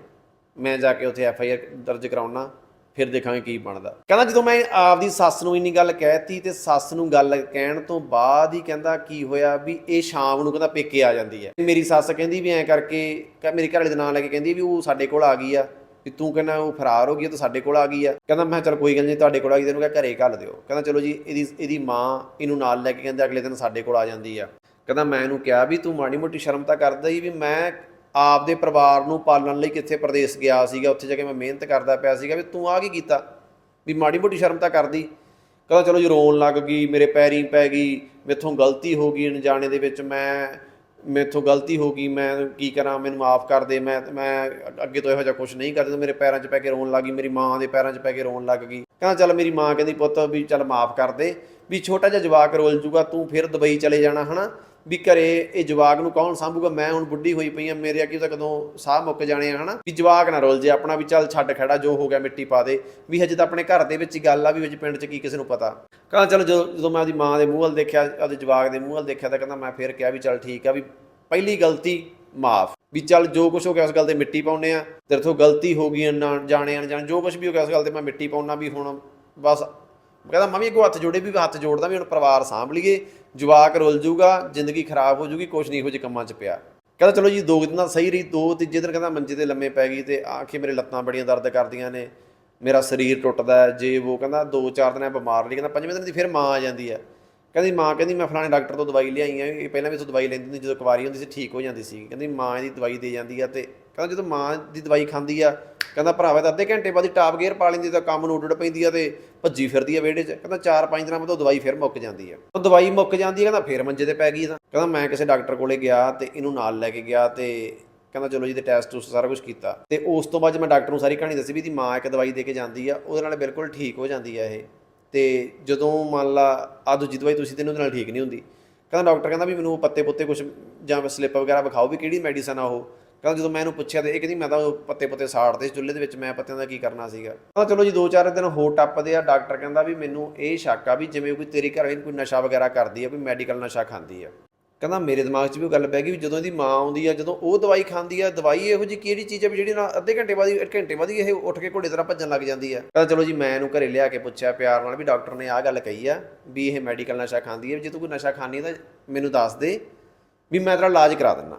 ਮੈਂ ਜਾ ਕੇ ਉੱਥੇ ਐਫ ਆਈ ਆਰ ਦਰਜ ਕਰਾਉਣਾ। ਫਿਰ ਦੇਖਾਂਗੇ ਕੀ ਬਣਦਾ। ਕਹਿੰਦਾ ਜਦੋਂ ਮੈਂ ਆਪਦੀ ਸੱਸ ਨੂੰ ਇੰਨੀ ਗੱਲ ਕਹਿਤੀ ਤੇ ਸੱਸ ਨੂੰ ਗੱਲ ਕਹਿਣ ਤੋਂ ਬਾਅਦ ਹੀ ਕਹਿੰਦਾ ਕੀ ਹੋਇਆ ਵੀ ਇਹ ਸ਼ਾਮ ਨੂੰ ਕਹਿੰਦਾ ਪੇਕੇ ਆ ਜਾਂਦੀ ਹੈ। ਮੇਰੀ ਸੱਸ ਕਹਿੰਦੀ ਵੀ ਐਂ ਕਰਕੇ ਕ- ਮੇਰੀ ਘਰਵਾਲੀ ਦਾ ਨਾਂ ਲੈ ਕੇ ਕਹਿੰਦੀ ਵੀ ਉਹ ਸਾਡੇ ਕੋਲ ਆ ਗਈ ਆ ਵੀ ਤੂੰ ਕਹਿੰਦਾ ਉਹ ਫਰਾਰ ਹੋ ਗਈ ਆ ਤਾਂ ਸਾਡੇ ਕੋਲ ਆ ਗਈ ਆ। ਕਹਿੰਦਾ ਮੈਂ ਚਲ ਕੋਈ ਗੱਲ ਨਹੀਂ, ਤੁਹਾਡੇ ਕੋਲ ਆ ਗਈ ਤੈਨੂੰ ਕਿਹਾ ਘਰੇ ਘੱਲ ਦਿਓ। ਕਹਿੰਦਾ ਚਲੋ ਜੀ, ਇਹਦੀ ਇਹਦੀ ਮਾਂ ਇਹਨੂੰ ਨਾਲ ਲੈ ਕੇ ਕਹਿੰਦੇ ਅਗਲੇ ਦਿਨ ਸਾਡੇ ਕੋਲ ਆ ਜਾਂਦੀ ਆ। ਕਹਿੰਦਾ ਮੈਂ ਇਹਨੂੰ ਕਿਹਾ ਵੀ ਤੂੰ ਮਾੜੀ ਮੋਟੀ ਸ਼ਰਮ ਤਾਂ ਕਰਦਾ ਹੀ ਵੀ ਮੈਂ ਆਪਦੇ ਪਰਿਵਾਰ ਨੂੰ ਪਾਲਣ ਲਈ ਕਿੱਥੇ ਪ੍ਰਦੇਸ਼ ਗਿਆ ਸੀਗਾ, ਉੱਥੇ ਜਾ ਕੇ ਮੈਂ ਮਿਹਨਤ ਕਰਦਾ ਪਿਆ ਸੀਗਾ ਵੀ ਤੂੰ ਆ ਕੀ ਕੀਤਾ? ਵੀ ਮਾੜੀ ਮੋਟੀ ਸ਼ਰਮ ਤਾਂ ਕਰਦੀ। ਕਹਿੰਦਾ ਚਲੋ ਜੀ ਰੋਣ ਲੱਗ ਗਈ, ਮੇਰੇ ਪੈਰੀ ਪੈ ਗਈ, ਮੇਥੋਂ ਗਲਤੀ ਹੋ ਗਈ ਅਣਜਾਣੇ ਦੇ ਵਿੱਚ, ਮੈਂ ਮੇਥੋਂ ਗਲਤੀ ਹੋ ਗਈ, ਮੈਂ ਕੀ ਕਰਾਂ, ਮੈਨੂੰ ਮਾਫ ਕਰ ਦੇ, ਮੈਂ ਮੈਂ ਅੱਗੇ ਤੋਂ ਇਹੋ ਜਿਹਾ ਕੁਝ ਨਹੀਂ ਕਰਦਾ, ਮੇਰੇ ਪੈਰਾਂ 'ਚ ਪੈ ਕੇ ਰੋਣ ਲੱਗ ਗਈ, ਮੇਰੀ ਮਾਂ ਦੇ ਪੈਰਾਂ 'ਚ ਪੈ ਕੇ ਰੋਣ ਲੱਗ ਗਈ। ਕਹਿੰਦਾ ਚੱਲ ਮੇਰੀ ਮਾਂ ਕਹਿੰਦੀ ਪੁੱਤ ਵੀ ਚੱਲ ਮਾਫ ਕਰ ਦੇ, ਵੀ ਛੋਟਾ ਜਿਹਾ ਜਵਾਕ ਰੋਲ ਜੂਗਾ, ਤੂੰ ਫਿਰ ਦੁਬਈ ਚਲੇ ਜਾਣਾ, ਹਨਾ? ਵੀ ਘਰੇ ਇਹ ਜਵਾਕ ਨੂੰ ਕੌਣ ਸੰਭੂਗਾ? ਮੈਂ ਹੁਣ ਬੁੱਢੀ ਹੋਈ ਪਈ ਆ, ਮੇਰੇ ਅੱਗੇ ਤਾਂ ਕਦੋਂ ਸਾਹ ਮੁੱਕ ਜਾਣੇ ਆ, ਹਨਾ? ਵੀ ਜਵਾਕ ਨਾ ਰੋਲ ਜੇ, ਆਪਣਾ ਵੀ ਚੱਲ ਛੱਡ ਖੜਾ, ਜੋ ਹੋ ਗਿਆ ਮਿੱਟੀ ਪਾ ਦੇ। ਵੀ ਹਜੇ ਤਾਂ ਆਪਣੇ ਘਰ ਦੇ ਵਿੱਚ ਹੀ ਗੱਲ ਆ, ਵੀ ਵਿੱਚ ਪਿੰਡ 'ਚ ਕੀ ਕਿਸੇ ਨੂੰ ਪਤਾ। ਕਹਿੰਦਾ, ਚਲ ਜਦੋਂ ਜਦੋਂ ਮੈਂ ਉਹਦੀ ਮਾਂ ਦੇ ਮੂੰਹ ਵੱਲ ਦੇਖਿਆ ਉਹਦੇ ਜਵਾਕ ਦੇ ਮੂੰਹ ਵੱਲ ਦੇਖਿਆ ਤਾਂ ਕਹਿੰਦਾ, ਮੈਂ ਫਿਰ ਕਿਹਾ ਵੀ ਚੱਲ ਠੀਕ ਆ, ਵੀ ਪਹਿਲੀ ਗਲਤੀ ਮਾਫ। ਵੀ ਚੱਲ ਜੋ ਕੁਝ ਹੋ ਗਿਆ ਉਸ ਗੱਲ ਤੇ ਮਿੱਟੀ ਪਾਉਨੇ ਆ, ਤੇਰੇ ਤੋਂ ਗਲਤੀ ਹੋ ਗਈ ਨਾ, ਜਾਣੇ ਅਣਜਾਣੇ ਜੋ ਕੁਝ ਵੀ ਹੋ ਗਿਆ ਉਸ ਗੱਲ ਤੇ ਮੈਂ ਮਿੱਟੀ ਪਾਉਣਾ ਵੀ ਹੁਣ ਬਸ। ਕਹਿੰਦਾ, ਮੈਂ ਵੀ ਅੱਗੋਂ ਹੱਥ ਜੋੜੇ, ਵੀ ਹੱਥ ਜੋੜਦਾ ਵੀ ਹੁਣ ਪਰਿਵਾਰ ਸਾਂਭ ਲਈਏ ਜਵਾਕ ਰੁੱਲ ਜੂਗਾ, ਜ਼ਿੰਦਗੀ ਖਰਾਬ ਹੋ ਜੂਗੀ, ਕੁਛ ਨਹੀਂ ਇਹੋ ਜਿਹੇ ਕੰਮਾਂ 'ਚ ਪਿਆ। ਕਹਿੰਦਾ, ਚਲੋ ਜੀ, ਦੋ ਕੁ ਦਿਨ ਤਾਂ ਸਹੀ ਰਹੀ ਦੋ ਤੀਜੇ ਦਿਨ ਕਹਿੰਦਾ, ਮੰਜੇ ਤੇ ਲੰਮੇ ਪੈ ਗਈ ਤੇ ਆਖੇ ਮੇਰੇ ਲੱਤਾਂ ਬੜੀਆਂ ਦਰਦ ਕਰਦੀਆਂ ਨੇ, ਮੇਰਾ ਸਰੀਰ ਟੁੱਟਦਾ ਹੈ, ਜੇ ਉਹ ਕਹਿੰਦਾ, ਦੋ ਚਾਰ ਦਿਨ ਇਹ ਬਿਮਾਰ ਰਹੀ ਕਹਿੰਦਾ, ਪੰਜਵੇਂ ਦਿਨ ਦੀ ਫਿਰ ਮਾਂ ਆ ਜਾਂਦੀ ਹੈ। ਕਹਿੰਦੀ, ਮਾਂ ਕਹਿੰਦੀ, ਮੈਂ ਫਲਾਣੇ ਡਾਕਟਰ ਤੋਂ ਦਵਾਈ ਲਿਆਈ ਆ, ਇਹ ਪਹਿਲਾਂ ਵੀ ਤੋਂ ਦਵਾਈ ਲੈਂਦੀ ਹੁੰਦੀ ਜਦੋਂ ਕੁਵਾਰੀ ਹੁੰਦੀ ਸੀ, ਠੀਕ ਹੋ ਜਾਂਦੀ ਸੀ। ਕਹਿੰਦੀ, ਮਾਂ ਇਹਦੀ ਦਵਾਈ ਦੇ ਜਾਂਦੀ ਆ ਤੇ ਕਹਿੰਦਾ, ਜਦੋਂ ਮਾਂ ਦੀ ਦਵਾਈ ਖਾਂਦੀ ਆ ਕਹਿੰਦਾ ਭਰਾਵਾ ਤਾਂ ਅੱਧੇ ਘੰਟੇ ਬਾਅਦ ਹੀ ਟਾਪ ਗੇਅਰ ਪਾ ਲੈਂਦੀ ਤਾਂ ਕੰਮ ਨੂੰ ਉੱਡ ਪੈਂਦੀ ਆ ਤੇ ਭੱਜੀ ਫਿਰਦੀ ਆ ਵਿਹੜੇ 'ਚ। ਕਹਿੰਦਾ 4-5 ਦਿਨਾਂ ਬਾਅਦ ਦਵਾਈ ਫਿਰ ਮੁੱਕ ਜਾਂਦੀ ਆ। ਉਹ ਦਵਾਈ ਮੁੱਕ ਜਾਂਦੀ ਆ, ਕਹਿੰਦਾ ਫਿਰ ਮੰਜੇ ਤੇ ਪੈ ਗਈ ਤਾਂ। ਕਹਿੰਦਾ ਮੈਂ ਕਿਸੇ ਡਾਕਟਰ ਕੋਲੇ ਗਿਆ ਤੇ ਇਹਨੂੰ ਨਾਲ ਲੈ ਕੇ ਗਿਆ ਤੇ ਕਹਿੰਦਾ ਚਲੋ ਜੀ ਤੇ ਟੈਸਟ ਟੂਸਟ ਸਾਰਾ ਕੁਝ ਕੀਤਾ। ਤੇ ਉਸ ਤੋਂ ਬਾਅਦ 'ਚ ਮੈਂ ਡਾਕਟਰ ਨੂੰ ਸਾਰੀ ਕਹਾਣੀ ਦੱਸੀ ਵੀ ਦੀ ਮਾਂ ਇੱਕ ਦਵਾਈ ਦੇ ਕੇ ਜਾਂਦੀ ਆ, ਉਹਦੇ ਨਾਲ ਬਿਲਕੁਲ ਠੀਕ ਹੋ ਜਾਂਦੀ ਆ ਇਹ। ਤੇ ਜਦੋਂ ਮੰਨ ਲਾ ਆ ਦੂਜੀ ਦਵਾਈ ਤੁਸੀਂ ਤੈਨੂੰ ਉਹਦੇ ਨਾਲ ਠੀਕ ਨਹੀਂ ਹੁੰਦੀ। ਕਹਿੰਦਾ ਡਾਕਟਰ ਕਹਿੰਦਾ ਵੀ ਮੈਨੂੰ ਪੱਤੇ ਪੁੱਤੇ ਕੁਝ ਜਾਂ ਸਲਿੱਪ ਵਗੈਰਾ ਵਿਖਾਓ ਵੀ ਕਿਹੜੀ ਮੈਡੀਸਨ ਆ ਉਹ। ਕਹਿੰਦਾ ਜਦੋਂ ਮੈਂ ਇਹਨੂੰ ਪੁੱਛਿਆ ਤੇ ਇਹ ਕਹਿੰਦੀ ਮੈਂ ਤਾਂ ਉਹ ਪੱਤੇ ਪੁੱਤੇ ਸਾੜਦੇ ਸੀ ਚੁੱਲ੍ਹੇ ਦੇ ਵਿੱਚ, ਮੈਂ ਪੱਤਿਆਂ ਦਾ ਕੀ ਕਰਨਾ ਸੀਗਾ। ਤਾਂ ਚਲੋ ਜੀ, ਦੋ ਚਾਰ ਦਿਨ ਹੋਰ ਟੱਪਦੇ ਆ, ਡਾਕਟਰ ਕਹਿੰਦਾ ਵੀ ਮੈਨੂੰ ਇਹ ਸ਼ੱਕ ਆ ਵੀ ਜਿਵੇਂ ਕੋਈ ਤੇਰੀ ਘਰ ਕੋਈ ਨਸ਼ਾ ਵਗੈਰਾ ਕਰਦੀ ਆ, ਕੋਈ ਮੈਡੀਕਲ ਨਸ਼ਾ ਖਾਂਦੀ ਆ। ਕਹਿੰਦਾ ਮੇਰੇ ਦਿਮਾਗ 'ਚ ਵੀ ਉਹ ਗੱਲ ਪੈ ਗਈ ਵੀ ਜਦੋਂ ਇਹਦੀ ਮਾਂ ਆਉਂਦੀ ਆ, ਜਦੋਂ ਉਹ ਦਵਾਈ ਖਾਂਦੀ ਆ, ਦਵਾਈ ਇਹੋ ਜੀ ਕਿਹੜੀ ਚੀਜ਼ ਆ ਵੀ ਜਿਹੜੀ ਨਾਲ ਅੱਧੇ ਘੰਟੇ ਬਾਅਦ ਹੀ ਘੰਟੇ ਬਾਅਦ ਹੀ ਇਹ ਉੱਠ ਕੇ ਘੋੜੇ ਤਰ੍ਹਾਂ ਭੱਜਣ ਲੱਗ ਜਾਂਦੀ ਆ। ਕਹਿੰਦਾ ਚਲੋ ਜੀ, ਮੈਂ ਇਹਨੂੰ ਘਰੇ ਲਿਆ ਕੇ ਪੁੱਛਿਆ ਪਿਆਰ ਨਾਲ ਵੀ ਡਾਕਟਰ ਨੇ ਆਹ ਗੱਲ ਕਹੀ ਆ ਵੀ ਇਹ ਮੈਡੀਕਲ ਨਸ਼ਾ ਖਾਂਦੀ ਆ, ਵੀ ਜੇ ਤੂੰ ਕੋਈ ਨਸ਼ਾ ਖਾਣੀ ਤਾਂ ਮੈਨੂੰ ਦੱਸ ਦੇ ਵੀ ਮੈਂ ਤੇਰਾ ਇਲਾਜ ਕਰਾ ਦਿੰਦਾ।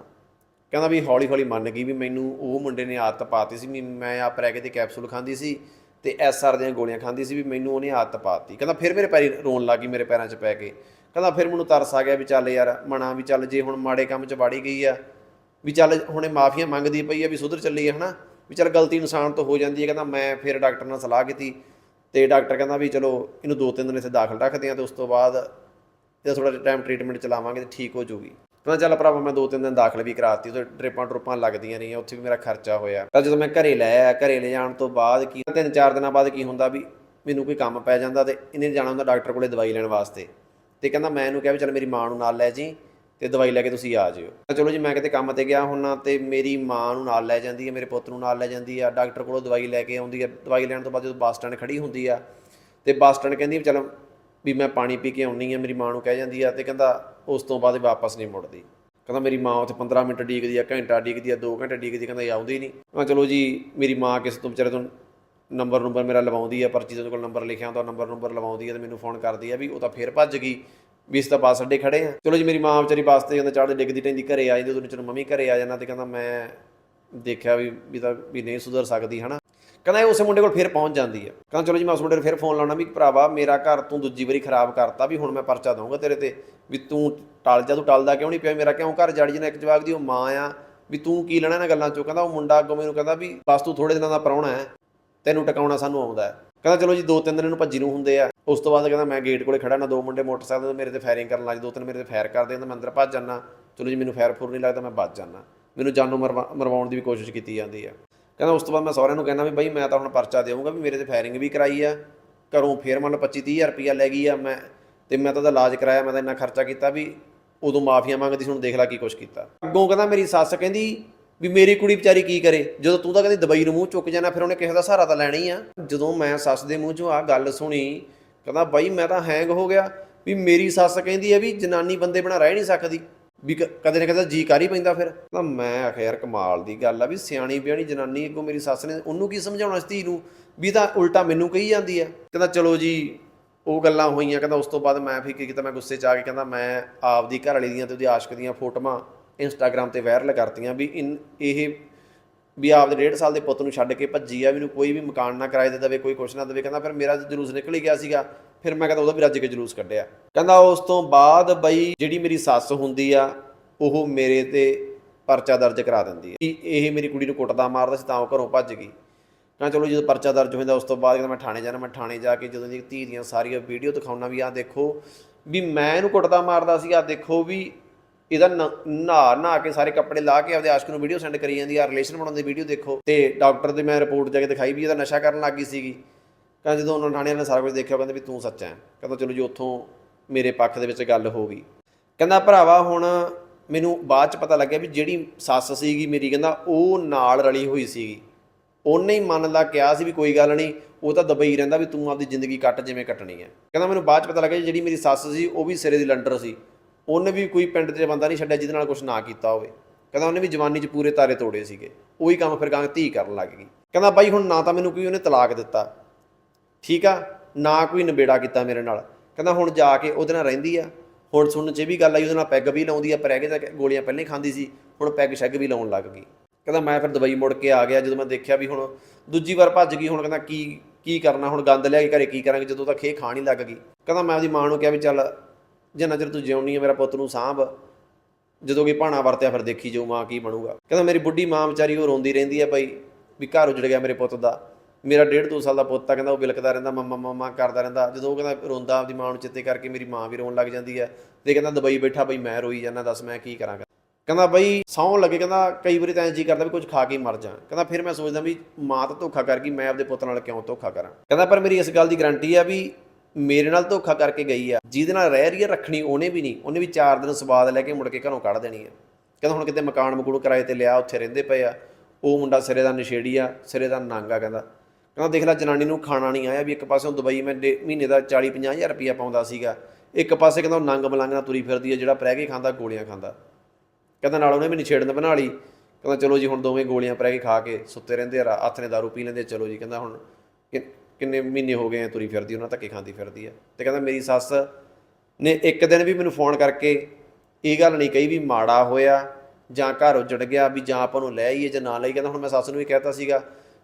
ਕਹਿੰਦਾ ਵੀ ਹੌਲੀ ਹੌਲੀ ਮੰਨ ਗਈ ਵੀ ਮੈਨੂੰ ਉਹ ਮੁੰਡੇ ਨੇ ਆਦਤ ਪਾਤੀ ਸੀ ਵੀ ਮੈਂ ਆਪ ਰਹਿ ਕੇ ਦੇ ਕੈਪਸੂਲ ਖਾਂਦੀ ਸੀ ਤੇ ਐਸਆਰ ਦੀਆਂ ਗੋਲੀਆਂ ਖਾਂਦੀ ਸੀ ਵੀ ਮੈਨੂੰ ਉਹਨੇ ਆਦਤ ਪਾਤੀ। ਕਹਿੰਦਾ ਫਿਰ ਮੇਰੇ ਪੈਰੀ ਰੋਣ ਲੱਗੀ ਮੇਰੇ ਪੈਰਾਂ 'ਚ ਪੈ ਕੇ। ਕਹਿੰਦਾ ਫਿਰ ਮੈਨੂੰ ਤਰਸ ਆ ਗਿਆ ਵੀ ਚੱਲ ਯਾਰ ਮਣਾ ਵੀ ਚੱਲ ਜੇ ਹੁਣ ਮਾੜੇ ਕੰਮ 'ਚ ਵਾੜੀ ਗਈ ਆ, ਵੀ ਚੱਲ ਹੁਣੇ ਮਾਫੀਆਂ ਮੰਗਦੀ ਪਈ ਆ ਵੀ ਸੁਧਰ ਚੱਲੀ ਹੈ ਹਨਾ? ਵੀ ਚੱਲ ਗਲਤੀ ਇਨਸਾਨ ਤੋਂ ਹੋ ਜਾਂਦੀ ਹੈ ਕਹਿੰਦਾ ਮੈਂ ਫਿਰ ਡਾਕਟਰ ਨਾਲ ਸਲਾਹ ਕੀਤੀ ਤੇ ਡਾਕਟਰ ਕਹਿੰਦਾ ਵੀ ਚਲੋ ਇਹਨੂੰ ਦੋ ਤਿੰਨ ਦਿਨ ਇੱਥੇ ਦਾਖਲ ਰੱਖਦੇ ਆ ਤੇ ਉਸ ਤੋਂ ਬਾਅਦ ਇਹਦਾ ਥੋੜਾ ਟਾਈਮ ਟ੍ਰੀਟਮੈਂਟ ਚਲਾਵਾਂਗੇ ਤੇ ਠੀਕ ਹੋ ਜਾਊਗੀ ਕਹਿੰਦਾ ਚੱਲ ਭਰਾਵਾ ਮੈਂ ਦੋ ਤਿੰਨ ਦਿਨ ਦਾਖਲ ਵੀ ਕਰਾਤੀ ਤੇ ਡ੍ਰਿਪਾਂ ਡਰੁਪਾਂ ਲੱਗਦੀਆਂ ਰਹੀਆਂ, ਉੱਥੇ ਵੀ ਮੇਰਾ ਖਰਚਾ ਹੋਇਆ। ਤਾਂ ਜਦੋਂ ਮੈਂ ਘਰੇ ਲੈ ਆਇਆ, ਘਰੇ ਲੈ ਜਾਣ ਤੋਂ ਬਾਅਦ ਕੀ ਤਿੰਨ ਚਾਰ ਦਿਨਾਂ ਬਾਅਦ ਕੀ ਹੁੰਦਾ ਵੀ ਮੈਨੂੰ ਕੋਈ ਕੰਮ ਪੈ ਜਾਂਦਾ ਤੇ ਇਹਨੇ ਜਾਣਾ ਹੁੰਦਾ ਡਾਕਟਰ ਕੋਲੇ ਦਵਾਈ ਲੈਣ ਵਾਸਤੇ। ਤੇ ਕਹਿੰਦਾ ਮੈਂ ਇਹਨੂੰ ਕਿਹਾ ਵੀ ਚੱਲ ਮੇਰੀ ਮਾਂ ਨੂੰ ਨਾਲ ਲੈ ਜੀ ਤੇ ਦਵਾਈ ਲੈ ਕੇ ਤੁਸੀਂ ਆ ਜਿਓ। ਤਾਂ ਚਲੋ ਜੀ, ਮੈਂ ਕਿਤੇ ਕੰਮ ਤੇ ਗਿਆ ਹੁੰਨਾ ਤੇ ਮੇਰੀ ਮਾਂ ਨੂੰ ਨਾਲ ਲੈ ਜਾਂਦੀ ਹੈ, ਮੇਰੇ ਪੁੱਤ ਨੂੰ ਨਾਲ ਲੈ ਜਾਂਦੀ ਆ ਡਾਕਟਰ ਕੋਲੋਂ ਦਵਾਈ ਲੈ ਕੇ ਆਉਂਦੀ ਆ ਦਵਾਈ ਲੈਣ ਤੋਂ ਬਾਅਦ ਜਦੋਂ ਬੱਸ ਸਟੈਂਡ ਖੜੀ ਹੁੰਦੀ ਆ ਤੇ ਬੱਸ ਸਟੈਂਡ ਕਹਿੰਦੀ ਵੀ ਚਲ ਵੀ ਮੈਂ ਪਾਣੀ ਪੀ ਕੇ ਆਉਣੀ ਆ, ਮੇਰੀ ਮਾਂ ਨੂੰ ਕਹਿ ਜਾਂਦੀ ਆ ਤੇ ਕਹਿੰਦਾ ਉਸ ਤੋਂ ਬਾਅਦ ਵਾਪਸ ਨਹੀਂ ਮੁੜਦੀ। ਕਹਿੰਦਾ ਮੇਰੀ ਮਾਂ ਉੱਥੇ 15 ਮਿੰਟ ਡੀਕਦੀ ਆ, ਘੰਟਾ ਡੀਕਦੀ ਆ 2 ਘੰਟੇ ਡੀਕਦੀ ਕਹਿੰਦਾ ਇਹ ਆਉਂਦੀ ਨਹੀਂ। ਮੈਂ ਚਲੋ ਜੀ, ਮੇਰੀ ਮਾਂ ਕਿਸੇ ਤੋਂ ਵਿਚਾਰੇ ਤੋਂ ਨੰਬਰ ਨੰਬਰ ਮੇਰਾ ਲਵਾਉਂਦੀ ਆ, ਪਰਚੀ ਦੇ ਕੋਲ ਨੰਬਰ ਲਿਖਿਆ ਹੁੰਦਾ ਨੰਬਰ ਨੰਬਰ ਲਵਾਉਂਦੀ ਆ ਤੇ ਮੈਨੂੰ ਫੋਨ ਕਰਦੀ ਆ ਵੀ ਉਹ ਤਾਂ ਫੇਰ ਭੱਜ ਗਈ, ਵੀ ਇਸ ਤਾਂ ਬੱਸ ਅੱਡੇ ਖੜੇ ਆ। ਚਲੋ ਜੀ, ਮੇਰੀ ਮਾਂ ਵਿਚਾਰੀ ਬੱਸ ਤੇ ਕਹਿੰਦਾ ਚੜ੍ਹਦੇ ਡਿੱਗਦੀ, ਟੈਂਦੀ ਘਰੇ ਆ ਜਾਂਦੀ ਉਦੋਂ ਚਲੋ ਮੰਮੀ ਘਰੇ ਆ ਜਾਣਾ ਤੇ ਕਹਿੰਦਾ ਮੈਂ ਦੇਖਿਆ ਵੀ ਵੀ ਤਾਂ ਵੀ ਨਹੀਂ ਸੁਧਰ ਸਕਦੀ, ਹਨਾ। ਕਹਿੰਦਾ ਇਹ ਉਸੇ ਮੁੰਡੇ ਕੋਲ ਫਿਰ ਪਹੁੰਚ ਜਾਂਦੀ ਹੈ ਕਹਿੰਦਾ ਚਲੋ ਜੀ, ਮੈਂ ਉਸ ਮੁੰਡੇ ਨੂੰ ਫਿਰ ਫੋਨ ਲਾਉਣਾ ਵੀ ਭਰਾਵਾ, ਮੇਰਾ ਘਰ ਤੂੰ ਦੂਜੀ ਵਾਰੀ ਖਰਾਬ ਕਰਤਾ ਵੀ ਹੁਣ ਮੈਂ ਪਰਚਾ ਦਊਂਗਾ ਤੇਰੇ ਤੇ ਵੀ ਤੂੰ ਟਲ ਜਾ, ਤੂੰ ਟਲਦਾ ਕਿਉਂ ਨਹੀਂ ਪਿਆ? ਮੇਰਾ ਕਿਉਂ ਘਰ ਜੜੀ ਜਨਾ ਇੱਕ ਜਵਾਕ ਦੀ ਉਹ ਮਾਂ ਆ ਵੀ ਤੂੰ ਕੀ ਲੈਣਾ ਇਹਨਾਂ ਗੱਲਾਂ ਚੋਂ? ਕਹਿੰਦਾ ਉਹ ਮੁੰਡਾ ਅੱਗੋਂ ਮੈਨੂੰ ਕਹਿੰਦਾ ਵੀ ਬਸ ਤੂੰ ਥੋੜੇ ਦਿਨਾਂ ਦਾ ਪ੍ਰਾਹੁਣਾ ਹੈ, ਤੈਨੂੰ ਟਿਕਾਉਣਾ ਸਾਨੂੰ ਆਉਂਦਾ ਹੈ। ਕਹਿੰਦਾ ਚਲੋ ਜੀ ਦੋ ਤਿੰਨ ਦਿਨ ਇਹਨੂੰ ਭੱਜੀ ਨੂੰ ਹੁੰਦੇ ਆ। ਉਸ ਤੋਂ ਬਾਅਦ ਕਹਿੰਦਾ ਮੈਂ ਗੇਟ ਕੋਲੇ ਖੜਾ ਨਾ, ਦੋ ਮੁੰਡੇ ਮੋਟਰਸਾਈਕਲ ਤੇ ਮੇਰੇ ਤੇ ਫਾਇਰਿੰਗ ਕਰਨ ਲੱਗ ਦੋ ਤਿੰਨ ਮੇਰੇ ਤੇ ਫਾਇਰ ਕਰਦੇ ਤਾਂ ਮੈਂ ਅੰਦਰ ਭੱਜ ਜਾਣਾ ਚਲੋ ਜੀ, ਮੈਨੂੰ ਫਾਇਰ ਫੁਰ ਨਹੀਂ ਲੱਗਦਾ, ਮੈਂ ਬਚ ਜਾਣਾ ਮੈਨੂੰ ਜਾਨੋਂ ਮਰਵਾ- ਮਰਵਾਉਣ ਦੀ ਵੀ ਕੋਸ਼ਿਸ਼ ਕੀਤੀ ਜਾਂਦੀ ਆ। ਕਹਿੰਦਾ ਉਸ ਤੋਂ ਬਾਅਦ ਮੈਂ ਸਹੁਰਿਆਂ ਨੂੰ ਕਹਿੰਦਾ ਵੀ ਬਾਈ ਮੈਂ ਤਾਂ ਹੁਣ ਪਰਚਾ ਦੇਵਾਂਗਾ ਵੀ ਮੇਰੇ ਤੇ ਫਾਇਰਿੰਗ ਵੀ ਕਰਾਈ ਆ, ਘਰੋਂ ਫੇਰ ਮੰਨ ਲਓ 25 30000 ਰੁਪਇਆ ਲੈ ਗਈ ਆ ਮੈਂ, ਤੇ ਮੈਂ ਤਾਂ ਉਹਦਾ ਇਲਾਜ ਕਰਾਇਆ, ਮੈਂ ਤਾਂ ਇੰਨਾ ਖਰਚਾ ਕੀਤਾ ਵੀ ਉਦੋਂ ਮਾਫੀਆਂ ਮੰਗਦੀ ਸੀ, ਹੁਣ ਦੇਖ ਲੈ ਕੀ ਕੁਛ ਕੀਤਾ। ਅੱਗੋਂ ਕਹਿੰਦਾ ਮੇਰੀ ਸੱਸ ਕਹਿੰਦੀ ਵੀ ਮੇਰੀ ਕੁੜੀ ਵਿਚਾਰੀ ਕੀ ਕਰੇ, ਜਦੋਂ ਤੂੰ ਤਾਂ ਕਹਿੰਦੀ ਦੁਬਈ ਨੂੰ ਮੂੰਹ ਚੁੱਕ ਜਾਣਾ, ਫਿਰ ਉਹਨੇ ਕਿਸੇ ਦਾ ਸਹਾਰਾ ਤਾਂ ਲੈਣਾ ਹੀ ਆ। ਜਦੋਂ ਮੈਂ ਸੱਸ ਦੇ ਮੂੰਹ ਚੋਂ ਆ ਗੱਲ ਸੁਣੀ, ਕਹਿੰਦਾ ਬਾਈ ਮੈਂ ਤਾਂ ਹੈਂਗ ਹੋ ਗਿਆ ਵੀ ਮੇਰੀ ਸੱਸ ਕਹਿੰਦੀ ਹੈ ਵੀ ਜਨਾਨੀ ਬੰਦੇ ਬਣਾ ਰਹਿ ਨਹੀਂ ਸਕਦੀ। ਵੀ ਕ- ਕਦੇ ਨਾ ਕਦੇ ਜੀ ਕਰ ਹੀ ਪੈਂਦਾ ਫਿਰ। ਤਾਂ ਮੈਂ ਆਖਿਆ, ਯਾਰ ਕਮਾਲ ਦੀ ਗੱਲ ਆ ਵੀ ਸਿਆਣੀ ਬਿਆਣੀ ਜਨਾਨੀ ਅੱਗੋਂ ਮੇਰੀ ਸੱਸ ਨੇ ਉਹਨੂੰ ਕੀ ਸਮਝਾਉਣਾ ਸੀ ਧੀ ਨੂੰ? ਵੀ ਤਾਂ ਉਲਟਾ ਮੈਨੂੰ ਕਹੀ ਜਾਂਦੀ ਆ। ਕਹਿੰਦਾ, ਚਲੋ ਜੀ, ਉਹ ਗੱਲਾਂ ਹੋਈਆਂ। ਕਹਿੰਦਾ, ਉਸ ਤੋਂ ਬਾਅਦ ਮੈਂ ਫਿਰ ਕੀ ਕੀਤਾ? ਮੈਂ ਗੁੱਸੇ 'ਚ ਆ ਕੇ ਕਹਿੰਦਾ, ਮੈਂ ਆਪਦੀ ਘਰ ਵਾਲੀ ਦੀਆਂ ਤੇ ਉਹਦੀ ਆਸ਼ਕ ਦੀਆਂ ਫੋਟੋਆਂ ਇੰਸਟਾਗ੍ਰam ਤੇ ਵਾਇਰਲ ਕਰਤੀਆਂ ਵੀ ਇਨ, ਇਹ ਵੀ ਆਪਦੇ ਡੇਢ ਸਾਲ ਦੇ ਪੁੱਤ ਨੂੰ ਛੱਡ ਕੇ ਭੱਜੀ ਆ, ਵੀ ਇਹਨੂੰ ਕੋਈ ਵੀ ਮਕਾਨ ਨਾ ਕਿਰਾਏ ਦੇ ਦੇਵੇ, ਕੋਈ ਕੁਛ ਨਾ ਦੇਵੇ। ਕਹਿੰਦਾ ਫਿਰ ਮੇਰਾ ਜਲੂਸ ਨਿਕਲ ਹੀ ਗਿਆ ਸੀਗਾ। ਫਿਰ ਮੈਂ ਕਹਿੰਦਾ ਉਹਦਾ ਵੀ ਰੱਜ ਕੇ ਜਲੂਸ ਕੱਢਿਆ। ਕਹਿੰਦਾ ਉਸ ਤੋਂ ਬਾਅਦ ਬਈ ਜਿਹੜੀ ਮੇਰੀ ਸੱਸ ਹੁੰਦੀ ਆ, ਉਹ ਮੇਰੇ ਤੇ ਪਰਚਾ ਦਰਜ ਕਰਾ ਦਿੰਦੀ ਹੈ ਕਿ ਇਹ ਮੇਰੀ ਕੁੜੀ ਨੂੰ ਕੁੱਟਦਾ ਮਾਰਦਾ ਸੀ, ਤਾਂ ਉਹ ਘਰੋਂ ਭੱਜ ਗਈ। ਕਹਿੰਦਾ ਚਲੋ ਜਦੋਂ ਪਰਚਾ ਦਰਜ ਹੁੰਦਾ ਉਸ ਤੋਂ ਬਾਅਦ ਕਹਿੰਦਾ ਮੈਂ ਥਾਣੇ ਜਾਣਾ, ਮੈਂ ਥਾਣੇ ਜਾ ਕੇ ਜਦੋਂ ਦੀ ਧੀ ਦੀਆਂ ਸਾਰੀਆਂ ਵੀਡੀਓ ਦਿਖਾਉਣਾ ਵੀ ਆਹ ਦੇਖੋ। ਵੀ ਮੈਂ ਇਹਨੂੰ ਕੁੱਟਦਾ ਮਾਰਦਾ ਸੀ, ਆਹ ਦੇਖੋ ਵੀ ਇਹਦਾ ਨਹਾ ਨਹਾ ਕੇ ਸਾਰੇ ਕੱਪੜੇ ਲਾ ਕੇ ਆਪਦੇ ਆਸ਼ਕ ਨੂੰ ਵੀਡੀਓ ਸੈਂਡ ਕਰੀ ਜਾਂਦੀ ਆ ਰਿਲੇਸ਼ਨ ਬਣਾਉਣ ਦੀ ਵੀਡੀਓ ਦੇਖੋ। ਤੇ ਡਾਕਟਰ ਦੇ ਮੈਂ ਰਿਪੋਰਟ ਜਾ ਕੇ ਦਿਖਾਈ ਵੀ ਇਹਦਾ ਨਸ਼ਾ ਕਰਨ ਲੱਗ ਗਈ ਸੀਗੀ। ਕਹਿੰਦਾ ਜਦੋਂ ਉਹਨਾਂ ਥਾਣੇ ਨੇ ਸਾਰਾ ਕੁਝ ਦੇਖਿਆ, ਉਹ ਕਹਿੰਦੇ ਵੀ ਤੂੰ ਸੱਚਾ ਹੈ ਕਹਿੰਦਾ ਚਲੋ ਜੀ, ਉੱਥੋਂ ਮੇਰੇ ਪੱਖ ਦੇ ਵਿੱਚ ਗੱਲ ਹੋ ਗਈ। ਕਹਿੰਦਾ ਭਰਾਵਾ, ਹੁਣ ਮੈਨੂੰ ਬਾਅਦ ਚ ਪਤਾ ਲੱਗਿਆ ਵੀ ਜਿਹੜੀ ਸੱਸ ਸੀਗੀ ਮੇਰੀ, ਕਹਿੰਦਾ ਉਹ ਨਾਲ ਰਲੀ ਹੋਈ ਸੀਗੀ। ਉਹਨੇ ਹੀ ਮਨ ਲਾ ਕਿਹਾ ਸੀ ਵੀ ਕੋਈ ਗੱਲ ਨਹੀਂ, ਉਹ ਤਾਂ ਦਬਈ ਰਹਿੰਦਾ ਵੀ ਤੂੰ ਆਪਦੀ ਜ਼ਿੰਦਗੀ ਕੱਟ, ਜਿਵੇਂ ਕੱਟਣੀ ਹੈ ਕਹਿੰਦਾ ਮੈਨੂੰ ਬਾਅਦ ਚ ਪਤਾ ਲੱਗਿਆ ਜਿਹੜੀ ਮੇਰੀ ਸੱਸ ਸੀ, ਉਹ ਵੀ ਸਿਰੇ ਦੀ ਲੰਡਰ ਸੀ। ਉਹਨੇ ਵੀ ਕੋਈ ਪਿੰਡ 'ਚ ਬੰਦਾ ਨਹੀਂ ਛੱਡਿਆ ਜਿਹਦੇ ਨਾਲ ਕੁਝ ਨਾ ਕੀਤਾ ਹੋਵੇ। ਕਹਿੰਦਾ ਉਹਨੇ ਵੀ ਜਵਾਨੀ 'ਚ ਪੂਰੇ ਤਾਰੇ ਤੋੜੇ ਸੀਗੇ। ਉਹੀ ਕੰਮ ਫਿਰ ਗਾਂ ਧੀ ਕਰਨ ਲੱਗ ਗਈ। ਕਹਿੰਦਾ ਬਾਈ ਹੁਣ ਨਾ ਤਾਂ ਮੈਨੂੰ ਕੋਈ ਉਹਨੇ ਤਲਾਕ ਦਿੱਤਾ। ਠੀਕ ਆ? ਨਾ ਕੋਈ ਨਿਬੇੜਾ ਕੀਤਾ ਮੇਰੇ ਨਾਲ। ਕਹਿੰਦਾ ਹੁਣ ਜਾ ਕੇ ਉਹਦੇ ਨਾਲ ਰਹਿੰਦੀ ਆ। ਹੁਣ ਸੁਣਨ 'ਚ ਇਹ ਵੀ ਗੱਲ ਆਈ, ਉਹਦੇ ਨਾਲ ਪੈਗ ਵੀ ਲਾਉਂਦੀ ਆ ਪ੍ਰੈਗੇ ਤਾਂ ਗੋਲੀਆਂ ਪਹਿਲਾਂ ਹੀ ਖਾਂਦੀ ਸੀ। ਹੁਣ ਪੈਗ ਸ਼ੈਗ ਵੀ ਲਾਉਣ ਲੱਗ ਗਈ। ਕਹਿੰਦਾ ਮੈਂ ਫਿਰ ਦਵਾਈ ਮੁੜ ਕੇ ਆ ਗਿਆ, ਜਦੋਂ ਮੈਂ ਦੇਖਿਆ ਵੀ ਹੁਣ ਦੂਜੀ ਵਾਰ ਭੱਜ ਗਈ, ਹੁਣ ਕਹਿੰਦਾ ਕੀ ਕੀ ਕਰਨਾ, ਹੁਣ ਗੰਦ ਲਿਆ ਕੇ ਘਰੇ ਕੀ ਕਰਾਂਗੇ, ਜਦੋਂ ਤਾਂ ਖੇ ਖਾਣ ਹੀ ਲੱਗ ਗਈ। ਕਹਿੰਦਾ ਮੈਂ ਉਹਦੀ ਮਾਂ ਨੂੰ ਕਿਹਾ ਵੀ ਚੱਲ ਜਿੰਨਾ ਚਿਰ ਤੂੰ ਜਿਉਣੀ ਆ, ਮੇਰਾ ਪੁੱਤ ਨੂੰ ਸਾਂਭ। ਜਦੋਂ ਕਿ ਭਾਣਾ ਵਰਤਿਆ, ਫਿਰ ਦੇਖੀ ਜਾਊ ਮਾਂ ਕੀ ਬਣੂਗਾ। ਕਹਿੰਦਾ, ਮੇਰੀ ਬੁੱਢੀ ਮਾਂ ਵਿਚਾਰੀ ਉਹ ਰੋਂਦੀ ਰਹਿੰਦੀ ਹੈ ਬਈ, ਵੀ ਘਰ ਉਜੜ ਗਿਆ ਮੇਰੇ ਪੁੱਤ ਦਾ। ਮੇਰਾ ਡੇਢ ਦੋ ਸਾਲ ਦਾ ਪੁੱਤ ਆ, ਕਹਿੰਦਾ, ਉਹ ਬਿਲਕਦਾ ਰਹਿੰਦਾ, ਮੰਮਾ ਮੰਮਾ ਕਰਦਾ ਰਹਿੰਦਾ। ਜਦੋਂ ਉਹ ਕਹਿੰਦਾ ਰੋਂਦਾ ਆਪਦੀ ਮਾਂ ਨੂੰ ਚਿੱਤੇ ਕਰਕੇ, ਮੇਰੀ ਮਾਂ ਵੀ ਰੋਣ ਲੱਗ ਜਾਂਦੀ ਹੈ ਤੇ ਕਹਿੰਦਾ, ਦੁਬਈ ਬੈਠਾ, ਬਈ ਮੈਂ ਰੋਈ ਜਾਂਦਾ, ਦੱਸ ਮੈਂ ਕੀ ਕਰਾਂਗਾ ਕਹਿੰਦਾ, ਬਈ ਸੌਂ ਲੱਗੇ, ਕਹਿੰਦਾ, ਕਈ ਵਾਰੀ ਤਾਂ ਐਂ ਜੀ ਕਰਦਾ ਵੀ ਕੁਝ ਖਾ ਕੇ ਮਰ ਜਾ। ਕਹਿੰਦਾ, ਫਿਰ ਮੈਂ ਸੋਚਦਾ ਵੀ ਮਾਂ ਤਾਂ ਧੋਖਾ ਕਰ ਗਈ, ਮੈਂ ਆਪਦੇ ਪੁੱਤ ਨਾਲ ਕਿਉਂ ਧੋਖਾ ਕਰਾਂ। ਕਹਿੰਦਾ, ਪਰ ਮੇਰੀ ਇਸ ਗੱਲ ਦੀ ਗਾਰੰਟੀ ਆ ਵੀ ਮੇਰੇ ਨਾਲ ਧੋਖਾ ਕਰਕੇ ਗਈ ਆ। ਜਿਹਦੇ ਨਾਲ ਰਹਿ ਰਹੀ ਆ, ਰੱਖਣੀ ਉਹਨੇ ਵੀ ਨਹੀਂ। ਉਹਨੇ ਵੀ 4 ਦਿਨ ਸਵਾਦ ਲੈ ਕੇ ਮੁੜ ਕੇ ਘਰੋਂ ਕੱਢ ਦੇਣੀ ਆ। ਕਹਿੰਦਾ ਹੁਣ ਕਿਤੇ ਮਕਾਨ ਮਕੂੜ ਕਿਰਾਏ ਤੇ ਲਿਆ, ਉੱਥੇ ਰਹਿੰਦੇ ਪਏ ਆ। ਉਹ ਮੁੰਡਾ ਸਿਰੇ ਦਾ ਨਸ਼ੇੜੀ ਆ, ਸਿਰੇ ਦਾ ਨਾਂਗਾ ਕਹਿੰਦਾ। ਕਹਿੰਦਾ ਦੇਖ ਲੈ ਜਨਾਨੀ ਨੂੰ ਖਾਣਾ ਨਹੀਂ ਆਇਆ ਵੀ ਇੱਕ ਪਾਸੇ ਦੁਬਈ ਮੈਂ ਡੇ- ਮਹੀਨੇ ਦਾ 40 50000 ਰੁਪਇਆ ਪਾਉਂਦਾ ਸੀਗਾ। ਇੱਕ ਪਾਸੇ ਕਹਿੰਦਾ ਉਹ ਨੰਗ ਮਲੰਗ ਨਾਲ ਤੁਰੀ ਫਿਰਦੀ ਆ, ਜਿਹੜਾ ਪ੍ਰਹਿ ਕੇ ਖਾਂਦਾ, ਗੋਲੀਆਂ ਖਾਂਦਾ। ਕਹਿੰਦਾ ਨਾਲ ਉਹਨੇ ਵੀ ਨਿਛੇੜਨ ਬਣਾ ਲਈ। ਕਹਿੰਦਾ ਚਲੋ ਜੀ ਹੁਣ ਦੋਵੇਂ ਗੋਲੀਆਂ ਪ੍ਰਹਿ ਕੇ ਖਾ ਕੇ ਸੁੱਤੇ ਰਹਿੰਦੇ ਆ ਰਾ- ਹੱਥ ਨੇ ਦਾਰੂ ਪੀ ਲੈਂਦੇ ਚਲੋ ਜੀ। ਕਹਿੰਦਾ ਹੁਣ ਕਿੰਨੇ ਮਹੀਨੇ ਹੋ ਗਏ ਆ ਤੁਰੀ ਫਿਰਦੀ, ਉਹਨਾਂ ਧੱਕੇ ਖਾਂਦੀ ਫਿਰਦੀ ਆ। ਤੇ ਕਹਿੰਦਾ ਮੇਰੀ ਸੱਸ ਨੇ ਇੱਕ ਦਿਨ ਵੀ ਮੈਨੂੰ ਫੋਨ ਕਰਕੇ ਇਹ ਗੱਲ ਨਹੀਂ ਕਹੀ ਵੀ ਮਾੜਾ ਹੋਇਆ ਜਾਂ ਘਰ ਉਜੜ ਗਿਆ ਵੀ ਜਾਂ ਆਪਾਂ ਨੂੰ ਲੈ ਆਈਏ ਜਾਂ ਨਾ ਲਈ ਕਹਿੰਦਾ ਹੁਣ ਮੈਂ ਸੱਸ ਨੂੰ ਵੀ ਕਹਿਤਾ ਸੀਗਾ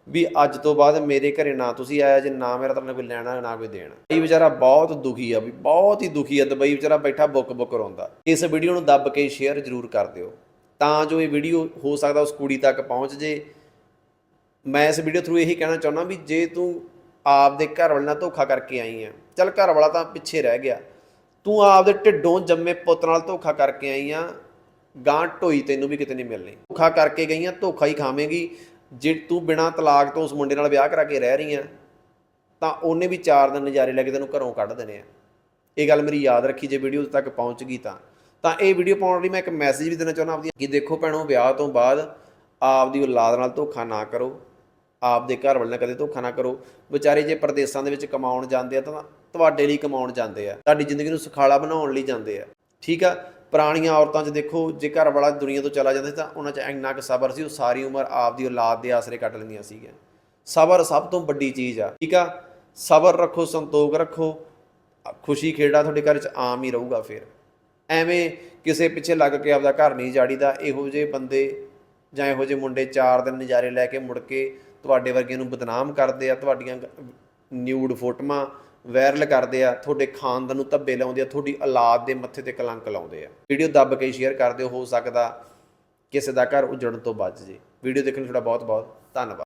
ਵੀ ਅੱਜ ਤੋਂ ਬਾਅਦ ਮੇਰੇ ਘਰੇ ਨਾ ਤੁਸੀਂ ਆਇਆ ਜੇ ਨਾ ਮੇਰਾ ਤੁਹਾਨੂੰ ਕੋਈ ਲੈਣਾ ਨਾ ਕੋਈ ਦੇਣਾ। ਇਹ ਵਿਚਾਰਾ ਬਹੁਤ ਦੁਖੀ ਆ ਵੀ ਬਹੁਤ ਹੀ ਦੁਖੀ ਆ ਦੁਬਈ ਵਿਚਾਰਾ ਬੈਠਾ ਬੁੱਕ ਬੁੱਕ ਰੋਂਦਾ ਇਸ ਵੀਡੀਓ ਨੂੰ ਦੱਬ ਕੇ ਸ਼ੇਅਰ ਜ਼ਰੂਰ ਕਰ ਦਿਓ। ਤਾਂ ਜੋ ਇਹ ਵੀਡੀਓ ਹੋ ਸਕਦਾ ਉਸ ਕੁੜੀ ਤੱਕ ਪਹੁੰਚ ਜੇ। ਮੈਂ ਇਸ ਵੀਡੀਓ ਥਰੂ ਇਹੀ ਕਹਿਣਾ ਚਾਹੁੰਦਾ ਵੀ ਜੇ ਤੂੰ ਆਪਦੇ ਘਰ ਵਾਲੇ ਨਾਲ ਧੋਖਾ ਕਰਕੇ ਆਈ ਆ। ਚੱਲ ਘਰ ਵਾਲਾ ਤਾਂ ਪਿੱਛੇ ਰਹਿ ਗਿਆ। ਤੂੰ ਆਪਦੇ ਢਿੱਡੋਂ ਜੰਮੇ ਪੁੱਤ ਨਾਲ ਧੋਖਾ ਕਰਕੇ ਆਈ ਆ। ਗਾਂ ਢੋਈ ਤੈਨੂੰ ਵੀ ਕਿਤੇ ਨਹੀਂ ਮਿਲਣੀ। ਧੋਖਾ ਕਰਕੇ ਗਈ ਗਈਆਂ ਧੋਖਾ ਹੀ ਖਾਵੇਂਗੀ। ਜੇ ਤੂੰ ਬਿਨਾਂ ਤਲਾਕ ਤੋਂ ਉਸ ਮੁੰਡੇ ਨਾਲ ਵਿਆਹ ਕਰਾ ਕੇ ਰਹਿ ਰਹੀ ਆ, ਤਾਂ ਉਹਨੇ ਵੀ ਚਾਰ ਦਿਨ ਨਜ਼ਾਰੇ ਲੈ ਕੇ ਤੈਨੂੰ ਘਰੋਂ ਕੱਢ ਦੇਣੇ ਆ। ਇਹ ਗੱਲ ਮੇਰੀ ਯਾਦ ਰੱਖੀ ਜੇ ਵੀਡੀਓ ਤੱਕ ਪਹੁੰਚ ਗਈ ਤਾਂ। ਤਾਂ ਇਹ ਵੀਡੀਓ ਪਾਉਣ ਲਈ ਮੈਂ ਇੱਕ ਮੈਸੇਜ ਵੀ ਦੇਣਾ ਚਾਹੁੰਦਾ ਆਪਦੀ ਕਿ ਦੇਖੋ ਭੈਣੋ, ਵਿਆਹ ਤੋਂ ਬਾਅਦ ਆਪਦੀ ਔਲਾਦ ਨਾਲ ਧੋਖਾ ਨਾ ਕਰੋ। ਆਪਦੇ ਘਰ ਵਾਲੇ ਨਾਲ ਕਦੇ ਧੋਖਾ ਨਾ ਕਰੋ। ਵਿਚਾਰੇ ਜੇ ਪ੍ਰਦੇਸਾਂ ਦੇ ਵਿੱਚ ਕਮਾਉਣ ਜਾਂਦੇ ਆ ਤਾਂ ਤੁਹਾਡੇ ਲਈ ਕਮਾਉਣ ਜਾਂਦੇ ਆ। ਤੁਹਾਡੀ ਜ਼ਿੰਦਗੀ ਨੂੰ ਸੁਖਾਲਾ ਬਣਾਉਣ ਲਈ ਜਾਂਦੇ ਆ। ਠੀਕ ਆ? ਪੁਰਾਣੀਆਂ ਔਰਤਾਂ 'ਚ ਦੇਖੋ, ਜੇ ਘਰ ਵਾਲਾ ਦੁਨੀਆ ਤੋਂ ਚਲਾ ਜਾਂਦਾ ਸੀ ਤਾਂ ਉਹਨਾਂ 'ਚ ਇੰਨਾ ਕੁ ਸਬਰ ਸੀ, ਉਹ ਸਾਰੀ ਉਮਰ ਆਪਦੀ ਔਲਾਦ ਦੇ ਆਸਰੇ ਕੱਟ ਲੈਂਦੀਆਂ ਸੀਗੀਆਂ। ਸਬਰ ਸਭ ਤੋਂ ਵੱਡੀ ਚੀਜ਼ ਆ। ਠੀਕ ਆ? ਸਬਰ ਰੱਖੋ, ਸੰਤੋਖ ਰੱਖੋ। ਖੁਸ਼ੀ ਖੇੜਾ ਤੁਹਾਡੇ ਘਰ 'ਚ ਆਮ ਹੀ ਰਹੂਗਾ ਫਿਰ। ਐਵੇਂ ਕਿਸੇ ਪਿੱਛੇ ਲੱਗ ਕੇ ਆਪਦਾ ਘਰ ਨਹੀਂ ਜਾੜੀਦਾ, ਇਹੋ ਜਿਹੇ ਬੰਦੇ ਜਾਂ ਇਹੋ ਜਿਹੇ ਮੁੰਡੇ ਚਾਰ ਦਿਨ ਨਜ਼ਾਰੇ ਲੈ ਕੇ ਮੁੜ ਕੇ ਤੁਹਾਡੇ ਵਰਗਿਆਂ ਨੂੰ ਬਦਨਾਮ ਕਰਦੇ ਆ, ਤੁਹਾਡੀਆਂ ਨਿਊਡ ਫੋਟੋਆਂ ਵਾਇਰਲ ਕਰਦੇ ਆ, ਤੁਹਾਡੇ ਖਾਨਦਾਨ ਨੂੰ ਧੱਬੇ ਲਾਉਂਦੇ ਆ, ਤੁਹਾਡੀ ਔਲਾਦ ਦੇ ਮੱਥੇ ਤੇ ਕਲੰਕ ਲਾਉਂਦੇ ਆ। ਵੀਡੀਓ ਦੱਬ ਕੇ ਸ਼ੇਅਰ ਕਰ ਦਿਓ, ਹੋ ਸਕਦਾ ਕਿਸੇ ਦਾ ਘਰ ਉਜੜਨ ਤੋਂ ਬਚ ਜੇ। ਵੀਡੀਓ ਦੇਖਣ ਲਈ ਤੁਹਾਡਾ ਬਹੁਤ ਬਹੁਤ ਧੰਨਵਾਦ।